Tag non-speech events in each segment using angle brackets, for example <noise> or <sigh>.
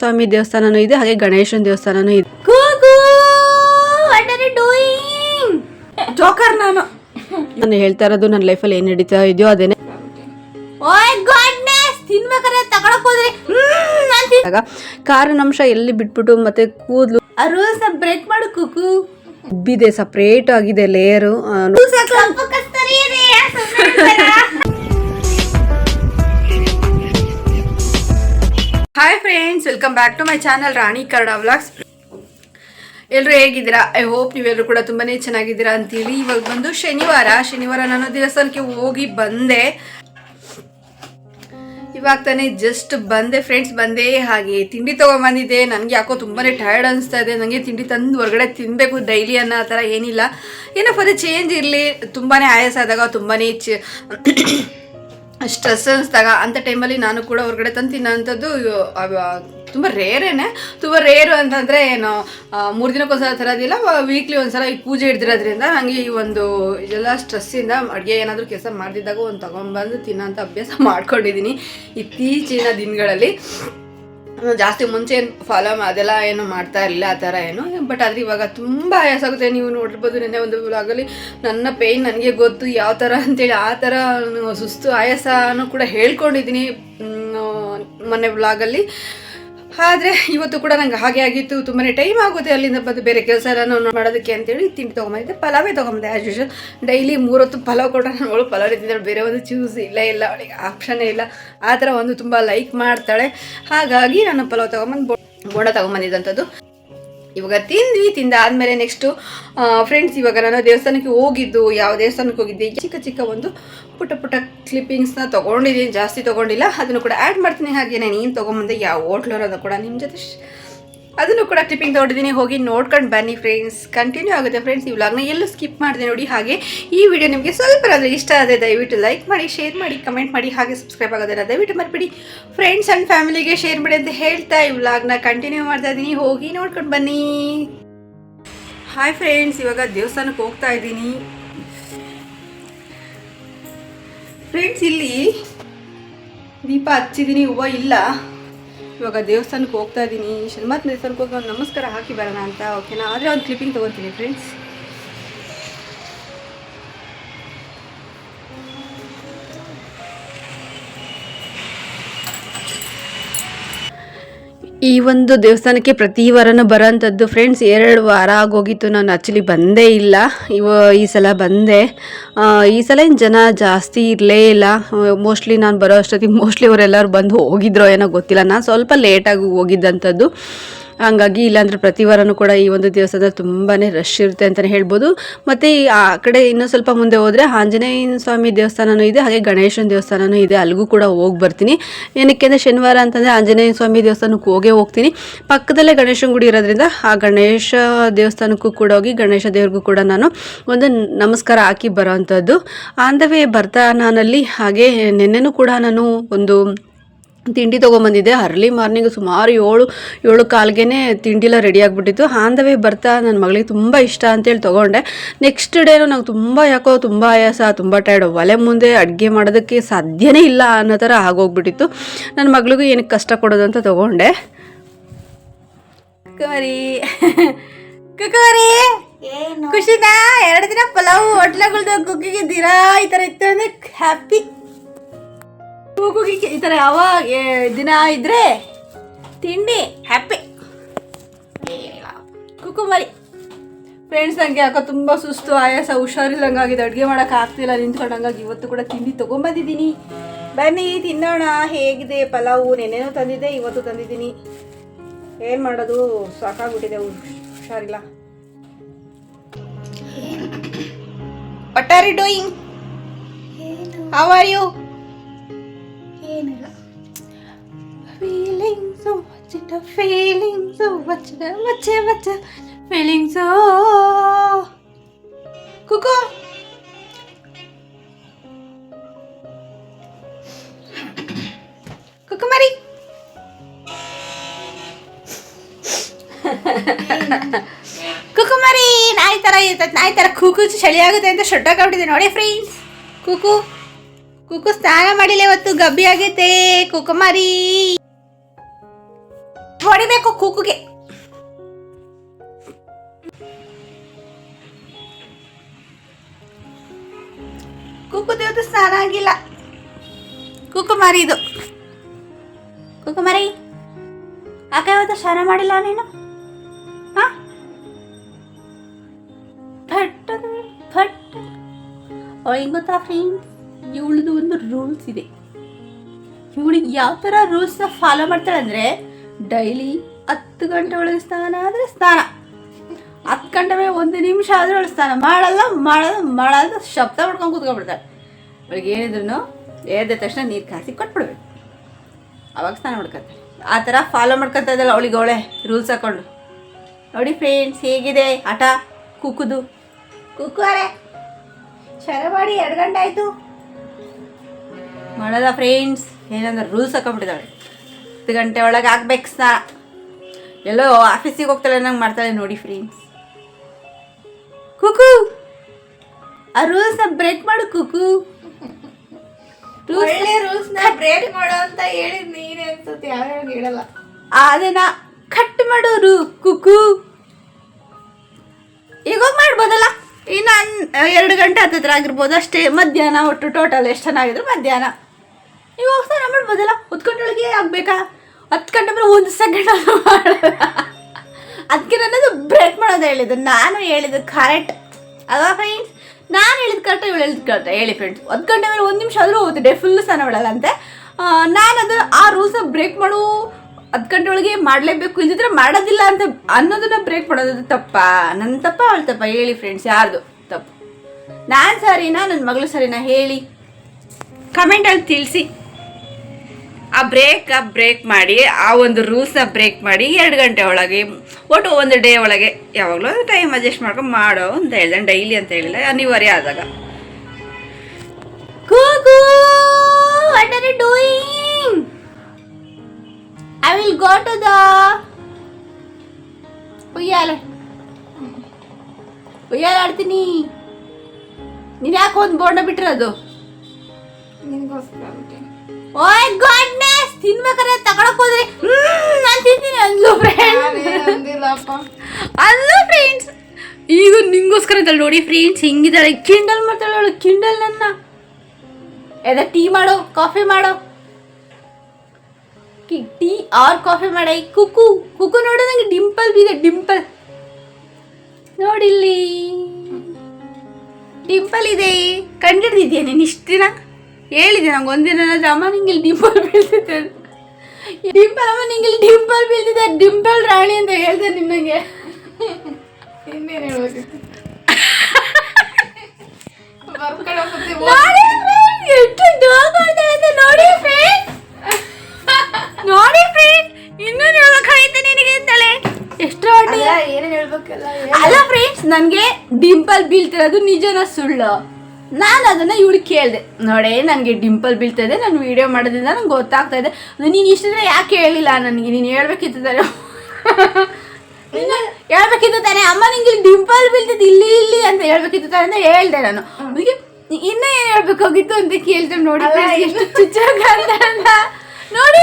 ಸ್ವಾಮಿ ದೇವಸ್ಥಾನನೂ ಇದೆ ಹಾಗೆ ಗಣೇಶನ ದೇವಸ್ಥಾನನೂ ಇದೆ. ಕೂಗು what are you doing joker ನಾನು. ನಾನು ಹೇಳ್ತಾ ಇರೋದು ನನ್ನ ಲೈಫಲ್ಲಿ ಏನು ನಡೀತಾ ಇದೆಯೋ ಅದೇನೆ ತಿನ್ಬೇಕಾದ್ರೆ ತಗೊಳಕ್ ಹೋದ್ರೆ. ಕಾರಿನ ಅಂಶ ಎಲ್ಲಿ ಬಿಟ್ಬಿಟ್ಟು ಮತ್ತೆ ಕೂದಲು ಆ ರೂಲ್ಸ್ ಬ್ರೇಕ್ ಮಾಡು ಕುಕು ಉಬ್ಬಿದೆ ಸಪ್ರೇಟ್ ಆಗಿದೆ layer hi friends welcome back to my channel Rani Kannada vlogs ಎಲ್ಲರೂ ಹೇಗಿದ್ದೀರಾ? ಐ ಹೋಪ್ ನೀವೆಲ್ಲರೂ ಕೂಡ ತುಂಬಾ ಚೆನ್ನಾಗಿದ್ದೀರಾ ಅಂತೀವಿ ಇವಾಗ ಬಂದು ಶನಿವಾರ. ಶನಿವಾರ ನಾನು ದೇವಸ್ಥಾನಕ್ಕೆ ಹೋಗಿ ಬಂದೆ. ಇವಾಗ ತಾನೇ ಜಸ್ಟ್ ಬಂದೆ ಫ್ರೆಂಡ್ಸ್ ಬಂದೆ. ಹಾಗೆ ತಿಂಡಿ ತೊಗೊಂಬಂದಿದ್ದೆ. ನನಗೆ ಯಾಕೋ ತುಂಬಾ ಟಯರ್ಡ್ ಅನಿಸ್ತಾ ಇದೆ. ನನಗೆ ತಿಂಡಿ ತಂದು ಹೊರಗಡೆ ತಿನ್ನಬೇಕು ಡೈಲಿ ಅನ್ನೋ ಆ ಥರ ಏನಿಲ್ಲ. ಏನೋ ಫಾರ್ ಚೇಂಜ್ ಇರಲಿ? ತುಂಬಾ ಆಯಾಸ ಆದಾಗ ತುಂಬಾ ಚ ಸ್ಟ್ರೆಸ್ ಅನ್ಸ್ದಾಗ ಅಂಥ ಟೈಮಲ್ಲಿ ನಾನು ಕೂಡ ಹೊರಗಡೆ ತಂದು ತಿನ್ನೋಂಥದ್ದು ತುಂಬ ರೇರೇನೆ ತುಂಬ ರೇರು ಅಂತಂದರೆ ಏನು ಮೂರು ದಿನಕ್ಕೊಂದ್ಸಲ ತರೋದಿಲ್ಲ ವೀಕ್ಲಿ ಒಂದ್ಸಲ ಈ ಪೂಜೆ ಹಿಡ್ದಿರೋದ್ರಿಂದ ನನಗೆ ಈ ಒಂದು ಇದೆಲ್ಲ ಸ್ಟ್ರೆಸ್ಸಿಂದ ಅಡುಗೆ ಏನಾದರೂ ಕೆಲಸ ಮಾಡ್ದಿದ್ದಾಗ ಒಂದು ತೊಗೊಂಬಂದು ತಿನ್ನೋಂಥ ಅಭ್ಯಾಸ ಮಾಡ್ಕೊಂಡಿದ್ದೀನಿ ಇತ್ತೀಚಿನ ದಿನಗಳಲ್ಲಿ. ಜಾಸ್ತಿ ಮುಂಚೆ ಏನು ಫಾಲೋ ಅದೆಲ್ಲ ಏನು ಮಾಡ್ತಾ ಇರಲಿಲ್ಲ ಆ ಥರ ಏನು. ಬಟ್ ಆದರೆ ಇವಾಗ ತುಂಬ ಆಯಾಸ ಆಗುತ್ತೆ. ನೀವು ನೋಡಿರ್ಬೋದು ನಿನ್ನೆ ಒಂದು ವ್ಲಾಗಲ್ಲಿ ನನ್ನ ಪೇಯ್ನ್ ನನಗೆ ಗೊತ್ತು ಯಾವ ಥರ ಅಂತೇಳಿ ಆ ಥರ ಸುಸ್ತು ಆಯಾಸನೂ ಕೂಡ ಹೇಳ್ಕೊಂಡಿದ್ದೀನಿ. ಮೊನ್ನೆ ವ್ಲಾಗಲ್ಲಿ ಆದರೆ ಇವತ್ತು ಕೂಡ ನಂಗೆ ಹಾಗೆ ಆಗಿತ್ತು. ತುಂಬಾ ಟೈಮ್ ಆಗುತ್ತೆ ಅಲ್ಲಿಂದ ಬಂದು ಬೇರೆ ಕೆಲಸ ಎಲ್ಲ ಮಾಡೋದಕ್ಕೆ ಅಂತೇಳಿ ತಿಂಡಿ ತೊಗೊಂಬಂದಿದ್ದೆ. ಪಲಾವೇ ತೊಗೊಂಬಂದೆ ಆ್ಯಸ್ ಯೂಶಲ್ ಡೈಲಿ ಮೂರೊತ್ತು ಪಲಾವ್ ಕೊಟ್ಟರೆ ನಾನು ಅವಳು ಪಲಾವ್ ತಿಂದಾಳೆ ಬೇರೆ ಒಂದು ಚೂಸ್ ಇಲ್ಲ ಇಲ್ಲ, ಅವಳಿಗೆ ಆಪ್ಷನ್ನೇ ಇಲ್ಲ. ಆ ಥರ ಒಂದು ತುಂಬ ಲೈಕ್ ಮಾಡ್ತಾಳೆ. ಹಾಗಾಗಿ ನಾನು ಪಲಾವ್ ತೊಗೊಂಬಂದು ಬೋಂಡ ತೊಗೊಂಬಂದಿದ್ದಂಥದ್ದು. ಇವಾಗ ತಿಂದ್ವಿ, ತಿಂದಾದಮೇಲೆ ನೆಕ್ಸ್ಟು ಫ್ರೆಂಡ್ಸ್ ಇವಾಗ ನಾನು ದೇವಸ್ಥಾನಕ್ಕೆ ಹೋಗಿದ್ದು, ಯಾವ ದೇವಸ್ಥಾನಕ್ಕೆ ಹೋಗಿದ್ದೆ, ಚಿಕ್ಕ ಚಿಕ್ಕ ಒಂದು ಪುಟ್ಟ ಪುಟ್ಟ ಕ್ಲಿಪ್ಪಿಂಗ್ಸ್ನ ತೊಗೊಂಡಿದ್ದೀನಿ, ಜಾಸ್ತಿ ತೊಗೊಂಡಿಲ್ಲ, ಅದನ್ನು ಕೂಡ ಆ್ಯಡ್ ಮಾಡ್ತೀನಿ ಹಾಗೆ ನಾನು ಏನು ತೊಗೊಂಬಂದೆ, ಯಾವ ಹೋಟ್ಲು ಅನ್ನೋದು ಕೂಡ ನಿಮ್ಮ ಜೊತೆ ಅದನ್ನು ಕೂಡ ಕ್ಲಿಪ್ಪಿಂಗ್ ತೊಗೊಂಡಿದ್ದೀನಿ. ಹೋಗಿ ನೋಡ್ಕೊಂಡು ಬನ್ನಿ ಫ್ರೆಂಡ್ಸ್ ಕಂಟಿನ್ಯೂ ಆಗುತ್ತೆ ಫ್ರೆಂಡ್ಸ್ ಈ ವ್ಲಾಗ್ನ ಎಲ್ಲೂ ಸ್ಕಿಪ್ ಮಾಡಿದೆ ನೋಡಿ. ಹಾಗೆ ಈ ವಿಡಿಯೋ ನಿಮಗೆ ಸ್ವಲ್ಪ ಆದರೆ ಇಷ್ಟ ಆದರೆ ದಯವಿಟ್ಟು ಲೈಕ್ ಮಾಡಿ ಶೇರ್ ಮಾಡಿ ಕಮೆಂಟ್ ಮಾಡಿ, ಹಾಗೆ ಸಬ್ಸ್ಕ್ರೈಬ್ ಆಗೋದಿಲ್ಲ ದಯವಿಟ್ಟು ಮರಿಬೇಡಿ. ಫ್ರೆಂಡ್ಸ್ ಆ್ಯಂಡ್ ಫ್ಯಾಮಿಲಿಗೆ ಶೇರ್ ಮಾಡಿ ಅಂತ ಹೇಳ್ತಾ ಈ ವ್ಲಾಗ್ನ ಕಂಟಿನ್ಯೂ ಮಾಡ್ತಾ ಇದ್ದೀನಿ. ಹೋಗಿ ನೋಡ್ಕೊಂಡು ಬನ್ನಿ. ಹಾಯ್ ಫ್ರೆಂಡ್ಸ್ ಇವಾಗ ದೇವಸ್ಥಾನಕ್ಕೆ ಹೋಗ್ತಾ ಇದ್ದೀನಿ. ಫ್ರೆಂಡ್ಸ್ ಇಲ್ಲಿ ದೀಪ ಹಚ್ಚಿದ್ದೀನಿ. ಹೂವು ಇಲ್ಲ. ಇವಾಗ ದೇವಸ್ಥಾನಕ್ಕೆ ಹೋಗ್ತಾ ಇದ್ದೀನಿ. ಶನಿಮಾತ್ ದೇವಸ್ಥಾನಕ್ಕೆ ಹೋಗಿ ನಮಸ್ಕಾರ ಹಾಕಿ ಬರೋಣ ಅಂತ. ಓಕೆನಾ ಆದರೆ ಒಂದು ಕ್ಲಿಪ್ಪಿಂಗ್ ತೊಗೊತೀನಿ ಫ್ರೆಂಡ್ಸ್ ಈ ಒಂದು ದೇವಸ್ಥಾನಕ್ಕೆ ಪ್ರತಿ ವಾರನೂ ಬರೋಂಥದ್ದು ಫ್ರೆಂಡ್ಸ್ ಎರಡು ವಾರ ಆಗೋಗಿತ್ತು. ನಾನು ಆ್ಯಕ್ಚುಲಿ ಬಂದೇ ಇಲ್ಲ. ಇವ, ಈ ಸಲ ಬಂದೆ. ಈ ಸಲ ಏನು ಜನ ಜಾಸ್ತಿ ಇರಲೇ ಇಲ್ಲ. ಮೋಸ್ಟ್ಲಿ ನಾನು ಬರೋ ಅಷ್ಟೊತ್ತಿಗೆ ಮೋಸ್ಟ್ಲಿ ಅವರೆಲ್ಲರೂ ಬಂದು ಹೋಗಿದ್ರೋ ಏನೋ ಗೊತ್ತಿಲ್ಲ. ನಾನು ಸ್ವಲ್ಪ ಲೇಟಾಗಿ ಹೋಗಿದ್ದಂಥದ್ದು. ಹಂಗಾಗಿ ಇಲ್ಲಾಂದ್ರೆ ಪ್ರತಿ ವಾರನೂ ಕೂಡ ಈ ಒಂದು ದೇವಸ್ಥಾನದಲ್ಲಿ ತುಂಬಾ ರಶ್ ಇರುತ್ತೆ ಅಂತಲೇ ಹೇಳ್ಬೋದು. ಮತ್ತು ಆ ಕಡೆ ಇನ್ನೂ ಸ್ವಲ್ಪ ಮುಂದೆ ಹೋದರೆ ಆಂಜನೇಯನ ಸ್ವಾಮಿ ದೇವಸ್ಥಾನವೂ ಇದೆ, ಹಾಗೆ ಗಣೇಶನ ದೇವಸ್ಥಾನವೂ ಇದೆ. ಅಲ್ಲಿಗೂ ಕೂಡ ಹೋಗಿ ಬರ್ತೀನಿ. ಏನಕ್ಕೆ ಅಂದರೆ ಶನಿವಾರ ಅಂತಂದರೆ ಆಂಜನೇಯ ಸ್ವಾಮಿ ದೇವಸ್ಥಾನಕ್ಕೆ ಹೋಗೇ ಹೋಗ್ತೀನಿ. ಪಕ್ಕದಲ್ಲೇ ಗಣೇಶನ ಗುಡಿ ಇರೋದ್ರಿಂದ ಆ ಗಣೇಶ ದೇವಸ್ಥಾನಕ್ಕೂ ಕೂಡ ಹೋಗಿ ಗಣೇಶ ದೇವ್ರಿಗೂ ಕೂಡ ನಾನು ಒಂದು ನಮಸ್ಕಾರ ಹಾಕಿ ಬರೋವಂಥದ್ದು ಆನ್ ದ ವೇ ಬರ್ತಾ ನಾನಲ್ಲಿ, ಹಾಗೆ ನಿನ್ನೆನೂ ಕೂಡ ನಾನು ಒಂದು ತಿಂಡಿ ತೊಗೊಂಬಂದಿದ್ದೆ. ಅರ್ಲಿ ಮಾರ್ನಿಂಗ್ ಸುಮಾರು ಏಳು ಏಳು ಕಾಲ್ಗೆ ತಿಂಡಿಲ್ಲ ರೆಡಿ ಆಗಿಬಿಟ್ಟಿತ್ತು. ಆನ್ ದ ವೇ ಬರ್ತಾ ನನ್ನ ಮಗಳಿಗೆ ತುಂಬ ಇಷ್ಟ ಅಂತೇಳಿ ತೊಗೊಂಡೆ. ನೆಕ್ಸ್ಟ್ ಡೇನು ನಂಗೆ ತುಂಬ ಯಾಕೋ ತುಂಬ ಆಯಾಸ ತುಂಬ ಟೈರ್ಡ್ ಒಲೆ ಮುಂದೆ ಅಡುಗೆ ಮಾಡೋದಕ್ಕೆ ಸಾಧ್ಯನೇ ಇಲ್ಲ ಅನ್ನೋ ಥರ ಆಗೋಗ್ಬಿಟ್ಟಿತ್ತು. ನನ್ನ ಮಗಳಿಗೂ ಏನಕ್ಕೆ ಕಷ್ಟ ಕೊಡೋದು ಅಂತ ತೊಗೊಂಡೆ. ಕುಮಾರಿ ಕುಮಾರಿ ಖುಷಿನಾ? ಎರಡು ದಿನ ಪಲಾವ್ ಹೋಟ್ಲಗಳ್ದು ಕುಕ್ಕಿಗಿದ್ದೀರಾ ಈ ಥರ ಇತ್ತು ಅಂದರೆ ಹ್ಯಾಪಿ ಕೂಗಿಗೆ ಈ ಥರ ಯಾವ ದಿನ ಇದ್ರೆ ತಿಂಡಿ, ಹ್ಯಾಪಿ. ಕುಕುಮರಿ. ಫ್ರೆಂಡ್ಸ್ ನನಗೆ ಯಾಕೋ ತುಂಬ ಸುಸ್ತು, ಆಯಾಸ, ಹುಷಾರಿಲ್ಲಂಗಾಗಿದೆ. ಅಡುಗೆ ಮಾಡೋಕೆ ಆಗ್ತಿಲ್ಲ ಇವತ್ತು ಕೂಡ ತಿಂಡಿ ತೊಗೊಂಬಂದಿದ್ದೀನಿ. ಬನ್ನಿ, ತಿನ್ನೋಣ, ಹೇಗಿದೆ, ಪಲಾವು, ನೆನ್ನೆನೂ ತಂದಿದ್ದೆ, ಇವತ್ತು ತಂದಿದ್ದೀನಿ. ಏನು ಮಾಡೋದು, ಸಾಕಾಗ್ಬಿಟ್ಟಿದೆ ಹುಷ್- ಹುಷಾರಿಲ್ಲ what are doing how are you ಏನಿಲ್ಲ Feeling so much, it a feeling so much, much, much, feeling so. Cuckoo. ಕುಕುಮರಿ ಕುಕುಮರಿ ನಾಯಿ ಥರ ಇರ್ತದೆ ನಾಯಿ ಥರ ಕೂಕು ಚಳಿ ಆಗುತ್ತೆ ಅಂತ ಶೊಟ್ಟಾಗ್ಬಿಟ್ಟಿದೆ ನೋಡಿ ಫ್ರೆಂಡ್ಸ್ ಕುಕು ಕುಕು ಸ್ನಾನ ಮಾಡಿಲ್ಲ ಇವತ್ತು, ಗಬ್ಬಿ ಆಗೈತೆ. ಕುಕುಮಾರಿ ಹೊಡಿಬೇಕು ಕುಕ್ಕುಗೆ ಕುಕ್ಕು ದೇವತ್ತು ಸ್ನಾನ ಆಗಿಲ್ಲ. ಕುಕುಮಾರಿ ಮರಿ ಇದು. ಕುಕುಮಾರಿ ಆಕೆ ಇವತ್ತು ಸ್ನಾನ ಮಾಡಿಲ್ಲ ನೀನು? ಹಾ? ಫಟ್ ಫಟ್ ಅವಳಿಗೆ ಗೊತ್ತಾ ಫ್ರೆಂಡ್ಸ್ ಇವಳದು ಒಂದು ರೂಲ್ಸ್ ಇದೆ. ಇವಳಿಗೆ ಯಾವ ಥರ ರೂಲ್ಸ್ನ ಫಾಲೋ ಮಾಡ್ತಾಳೆ ಅಂದರೆ ಡೈಲಿ ಹತ್ತು ಗಂಟೆ ಒಳಗೆ ಸ್ನಾನ ಆದರೆ ಸ್ನಾನ. ಹತ್ತು ಗಂಟೆ ಮೇಲೆ ಒಂದು ನಿಮಿಷ ಆದರೂ ಅವಳು ಸ್ನಾನ ಮಾಡಲ್ಲ ಮಾಡಲ್ಲ ಮಾಡಲ್ಲ ಶಬ್ದ ಮಾಡ್ಕೊಂಡು ಕೂತ್ಕೊಂಡ್ಬಿಡ್ತಾಳೆ. ಅವಳಿಗೆ ಏನಿದ್ರು ಎದ್ದ ತಕ್ಷಣ ನೀರು ಕಾಸಿ ಕೊಟ್ಬಿಡ್ಬೇಕು. ಅವಾಗ ಸ್ನಾನ ಮಾಡ್ಕೊತಾಳೆ ಆ ಥರ ಫಾಲೋ ಮಾಡ್ಕೊತಾ ಇದ್ದಲ್ಲ ಅವಳಿಗೆ ಅವಳೆ ರೂಲ್ಸ್ ಹಾಕೊಂಡು. ನೋಡಿ ಫ್ರೆಂಡ್ಸ್ ಹೇಗಿದೆ ಆಟ? ಕುಕ್ಕುದು ಕುಕ್ಕು ಅರೆ ಶರ ಮಾಡಿ, ಎರಡು ಗಂಟೆ ಆಯಿತು. ಮಾಡಲ್ಲ ಫ್ರೆಂಡ್ಸ್ ಏನಂದ್ರೆ ರೂಲ್ಸ್ ಹಾಕೊಂಡ್ಬಿಟ್ಟಿದ್ದಾಳೆ. ಹತ್ತು ಗಂಟೆ ಒಳಗೆ ಹಾಕ್ಬೇಕು ಸ್ನಾನ ಎಲ್ಲೋ ಆಫೀಸಿಗೆ ಹೋಗ್ತಾಳೆ ನಂಗೆ ಮಾಡ್ತಾಳೆ ನೋಡಿ ಫ್ರೆಂಡ್ಸ್ ಕುಕು! ಆ ರೂಲ್ಸ್ನ ಬ್ರೇಕ್ ಮಾಡು ಕುಕು. ಒಳ್ಳೆ ರೂಲ್ಸ್ನ ಬ್ರೇಕ್ ಮಾಡು ಅಂತ ಹೇಳಿದ್ ನೀನೇ ಅನ್ಸುತ್ತೆ ಯಾರು ಹೇಳಲ್ಲ. ಅದನ್ನ ಕಟ್ ಮಾಡೋರು ಕುಕು. ಈಗ ಮಾಡ್ಬೋದಲ್ಲ? ಇನ್ನು ಎರಡು ಗಂಟೆ ಹತ್ತತ್ರ ಆಗಿರ್ಬೋದು ಅಷ್ಟೇ ಮಧ್ಯಾಹ್ನ ಒಟ್ಟು ಟೋಟಲ್ ಎಷ್ಟು ಚೆನ್ನಾಗಿದ್ರು ಮಧ್ಯಾಹ್ನ. ನೀವು ಹೋಗ್ತಾರೆ ಮಾಡ್ಬೋದಲ್ಲ? ಹತ್ತು ಗಂಟೆ ಒಳಗೆ ಆಗಬೇಕಾ? ಹತ್ತು ಗಂಟೆ ಮೇಲೆ ಒಂದು ಸೆಕೆಂಡ್ ಅದಕ್ಕೆ ನನ್ನದು ಬ್ರೇಕ್ ಮಾಡೋದು ಹೇಳಿದ್ದು. ನಾನು ಹೇಳಿದ್ದು ಕರೆಕ್ಟ್ ಅಲ್ವಾ ಫ್ರೆಂಡ್ಸ್ ನಾನು ಹೇಳಿದ ಕರೆಕ್ಟ್ ಇವಳು ಹೇಳಿದ ಕರೆಕ್ಟ್ ಹೇಳಿ ಫ್ರೆಂಡ್ಸ್ ಹತ್ತು ಗಂಟೆ ಮೇಲೆ ಒಂದು ನಿಮಿಷ ಆದರೂ ಹೋಗುತ್ತೆ ಫುಲ್ ಸ್ನಾನ ಬಿಡಲ್ಲಂತೆ ನಾನು ಅದು ಆ ರೂಲ್ಸ್ನ ಬ್ರೇಕ್ ಮಾಡು ಹತ್ತು ಗಂಟೆ ಒಳಗೆ ಮಾಡಲೇಬೇಕು. ಇಲ್ಲದಿದ್ರೆ ಮಾಡೋದಿಲ್ಲ ಅಂತ ಅನ್ನೋದನ್ನ ಬ್ರೇಕ್ ಮಾಡೋದು ತಪ್ಪ? ನನ್ನ ತಪ್ಪ, ಅವಳು ತಪ್ಪ? ಹೇಳಿ ಫ್ರೆಂಡ್ಸ್ ಯಾರ್ದು? ನಾನು ಸರಿನಾ ನನ್ನ ಮಗಳು ಸರಿನಾ ಹೇಳಿ. ಕಮೆಂಟಲ್ಲಿ ತಿಳಿಸಿ. ಆ ಬ್ರೇಕ್ ಬ್ರೇಕ್ ಮಾಡಿ ಆ ಒಂದು ರೂಲ್ಸ್ನ ಬ್ರೇಕ್ ಮಾಡಿ ಎರಡು ಗಂಟೆ ಒಳಗೆ ಒಟ್ಟು ಒಂದು ಡೇ ಒಳಗೆ ಯಾವಾಗಲೂ ಒಂದು ಟೈಮ್ ಅಡ್ಜಸ್ಟ್ ಮಾಡ್ಕೊಂಡು ಮಾಡೋ ಅಂತ ಹೇಳಿದೆ. ಡೈಲಿ ಅಂತ ಹೇಳಿಲ್ಲ ಅನಿವಾರ್ಯ ಆದಾಗ. ಡೂಯಿಂಗ್ ಐ ವಿಲ್ ಉಯ್ಯಾಲೆ. ಉಯ್ಯಾಲೆ ಆಡ್ತೀನಿ. ನೀನು ಯಾಕೆ ಒಂದು ಬೋರ್ಡ ಬಿಟ್ಟಿರೋದು ಓಯ್ ಗಾಡ್ನೆಸ್ ತಿನ್ಬೇಕಾದ್ರೆ ತಗೊಳಕ್ ಹೋದ್ರೆ ನಾನು ತಿಂತೀನಿ ಅಂದ್ಲು ಫ್ರೆಂಡ್ ನಾನೇನ್ ಅಂದಿಲ್ಲಪ್ಪ. ಅಲ್ಲ ಫ್ರೆಂಡ್ಸ್ ಈಗ ನಿಂಗೋಸ್ಕರ ಇದ್ದಾಳೆ ನೋಡಿ ಫ್ರೆಂಡ್ಸ್ ಹಿಂಗಿದ್ದಾಳೆ. ಕಿಂಡಲ್ ಮಾಡ್ತಾಳೆ ಅವಳು ಕಿಂಡಲ್ ನನ್ನ. ಎದ ಟೀ ಮಾಡು ಕಾಫಿ ಮಾಡು. ಟೀ ಆರ್ ಕಾಫಿ ಮಾಡ. ಕುಕ್ಕು ಕುಕ್ಕು ನೋಡು ನಂಗೆ ಡಿಂಪಲ್ ಬಿದೆ ಡಿಂಪಲ್ ನೋಡಿಲ್ಲಿ. ಡಿಂಪಲ್ ಇದೆ ಕಂಡಿಡ್ದಿದ್ಯಾ ನೀನು ಇಷ್ಟು ದಿನ? ಹೇಳಿದೆ ನಂಗೆ ಒಂದಿನ ಅಮ್ಮ ನಿಂಗೆ ಡಿಂಪಲ್ ಬೀಳ್ತಿದ್ದೆ ಡಿಂಪಲ್ ಅಮ್ಮ ನಿಂಗೆ ಡಿಂಪಲ್ ಬೀಳ್ತಿದ್ದೆ ಡಿಂಪಲ್ ರಾಣಿ ಅಂತ ಹೇಳ್ದೆ ನಿಮಗೆ ಇನ್ನೇನು ಹೇಳ್ಬೇಕಿತ್ತು ಎಷ್ಟು ಮಾಡ್ತಾ ನೋಡಿ ಫ್ರೆಂಡ್ ನೋಡಿ ಫ್ರೆಂಡ್ ಇನ್ನೂ ಹೇಳ್ಬೇಕಾಯ್ತು ನಿನಗೆ ಅಂತಲೇ? ಎಷ್ಟು ಹೊಟ್ಟೆ ಅಲ್ಲ ಏನೇನ್ ಹೇಳ್ಬೇಕಲ್ಲ ಅಲ್ಲ ಫ್ರೆಂಡ್ಸ್ ನನಗೆ ಡಿಂಪಲ್ ಬೀಳ್ತಿರೋದು ನಿಜನ ಸುಳ್ಳು. ನಾನು ಅದನ್ನ ಇವಳು ಕೇಳಿದೆ. ನೋಡೇ ನನಗೆ ಡಿಂಪಲ್ ಬೀಳ್ತಾ ಇದೆ ನಾನು ವಿಡಿಯೋ ಮಾಡೋದ್ರಿಂದ ನಂಗೆ ಗೊತ್ತಾಗ್ತಾ ಇದೆ. ನೀನು ಇಷ್ಟು ಯಾಕೆ ಹೇಳಿಲ್ಲ ನನಗೆ? ನೀನು ಹೇಳ್ಬೇಕಿತ್ತು ತಾನೆ ನೀನು ಹೇಳ್ಬೇಕಿತ್ತು ತಾನೆ ಅಮ್ಮ ನಿಂಗೆ ಡಿಂಪಲ್ ಬೀಳ್ತಿದ್ದು ಇಲ್ಲಿ ಇಲ್ಲಿ ಅಂತ ಹೇಳ್ಬೇಕಿತ್ತು ತಾನೆ ಅಂತ ಹೇಳ್ದೆ ನಾನು. ಅದಕ್ಕೆ ಇನ್ನೂ ಏನು ಹೇಳ್ಬೇಕಾಗಿತ್ತು ಅಂತ ಕೇಳ್ತೇನೆ ನೋಡಿ ಎಷ್ಟು ಚುಚ್ಚಾಗ ಅಂತ. ನೋಡಿ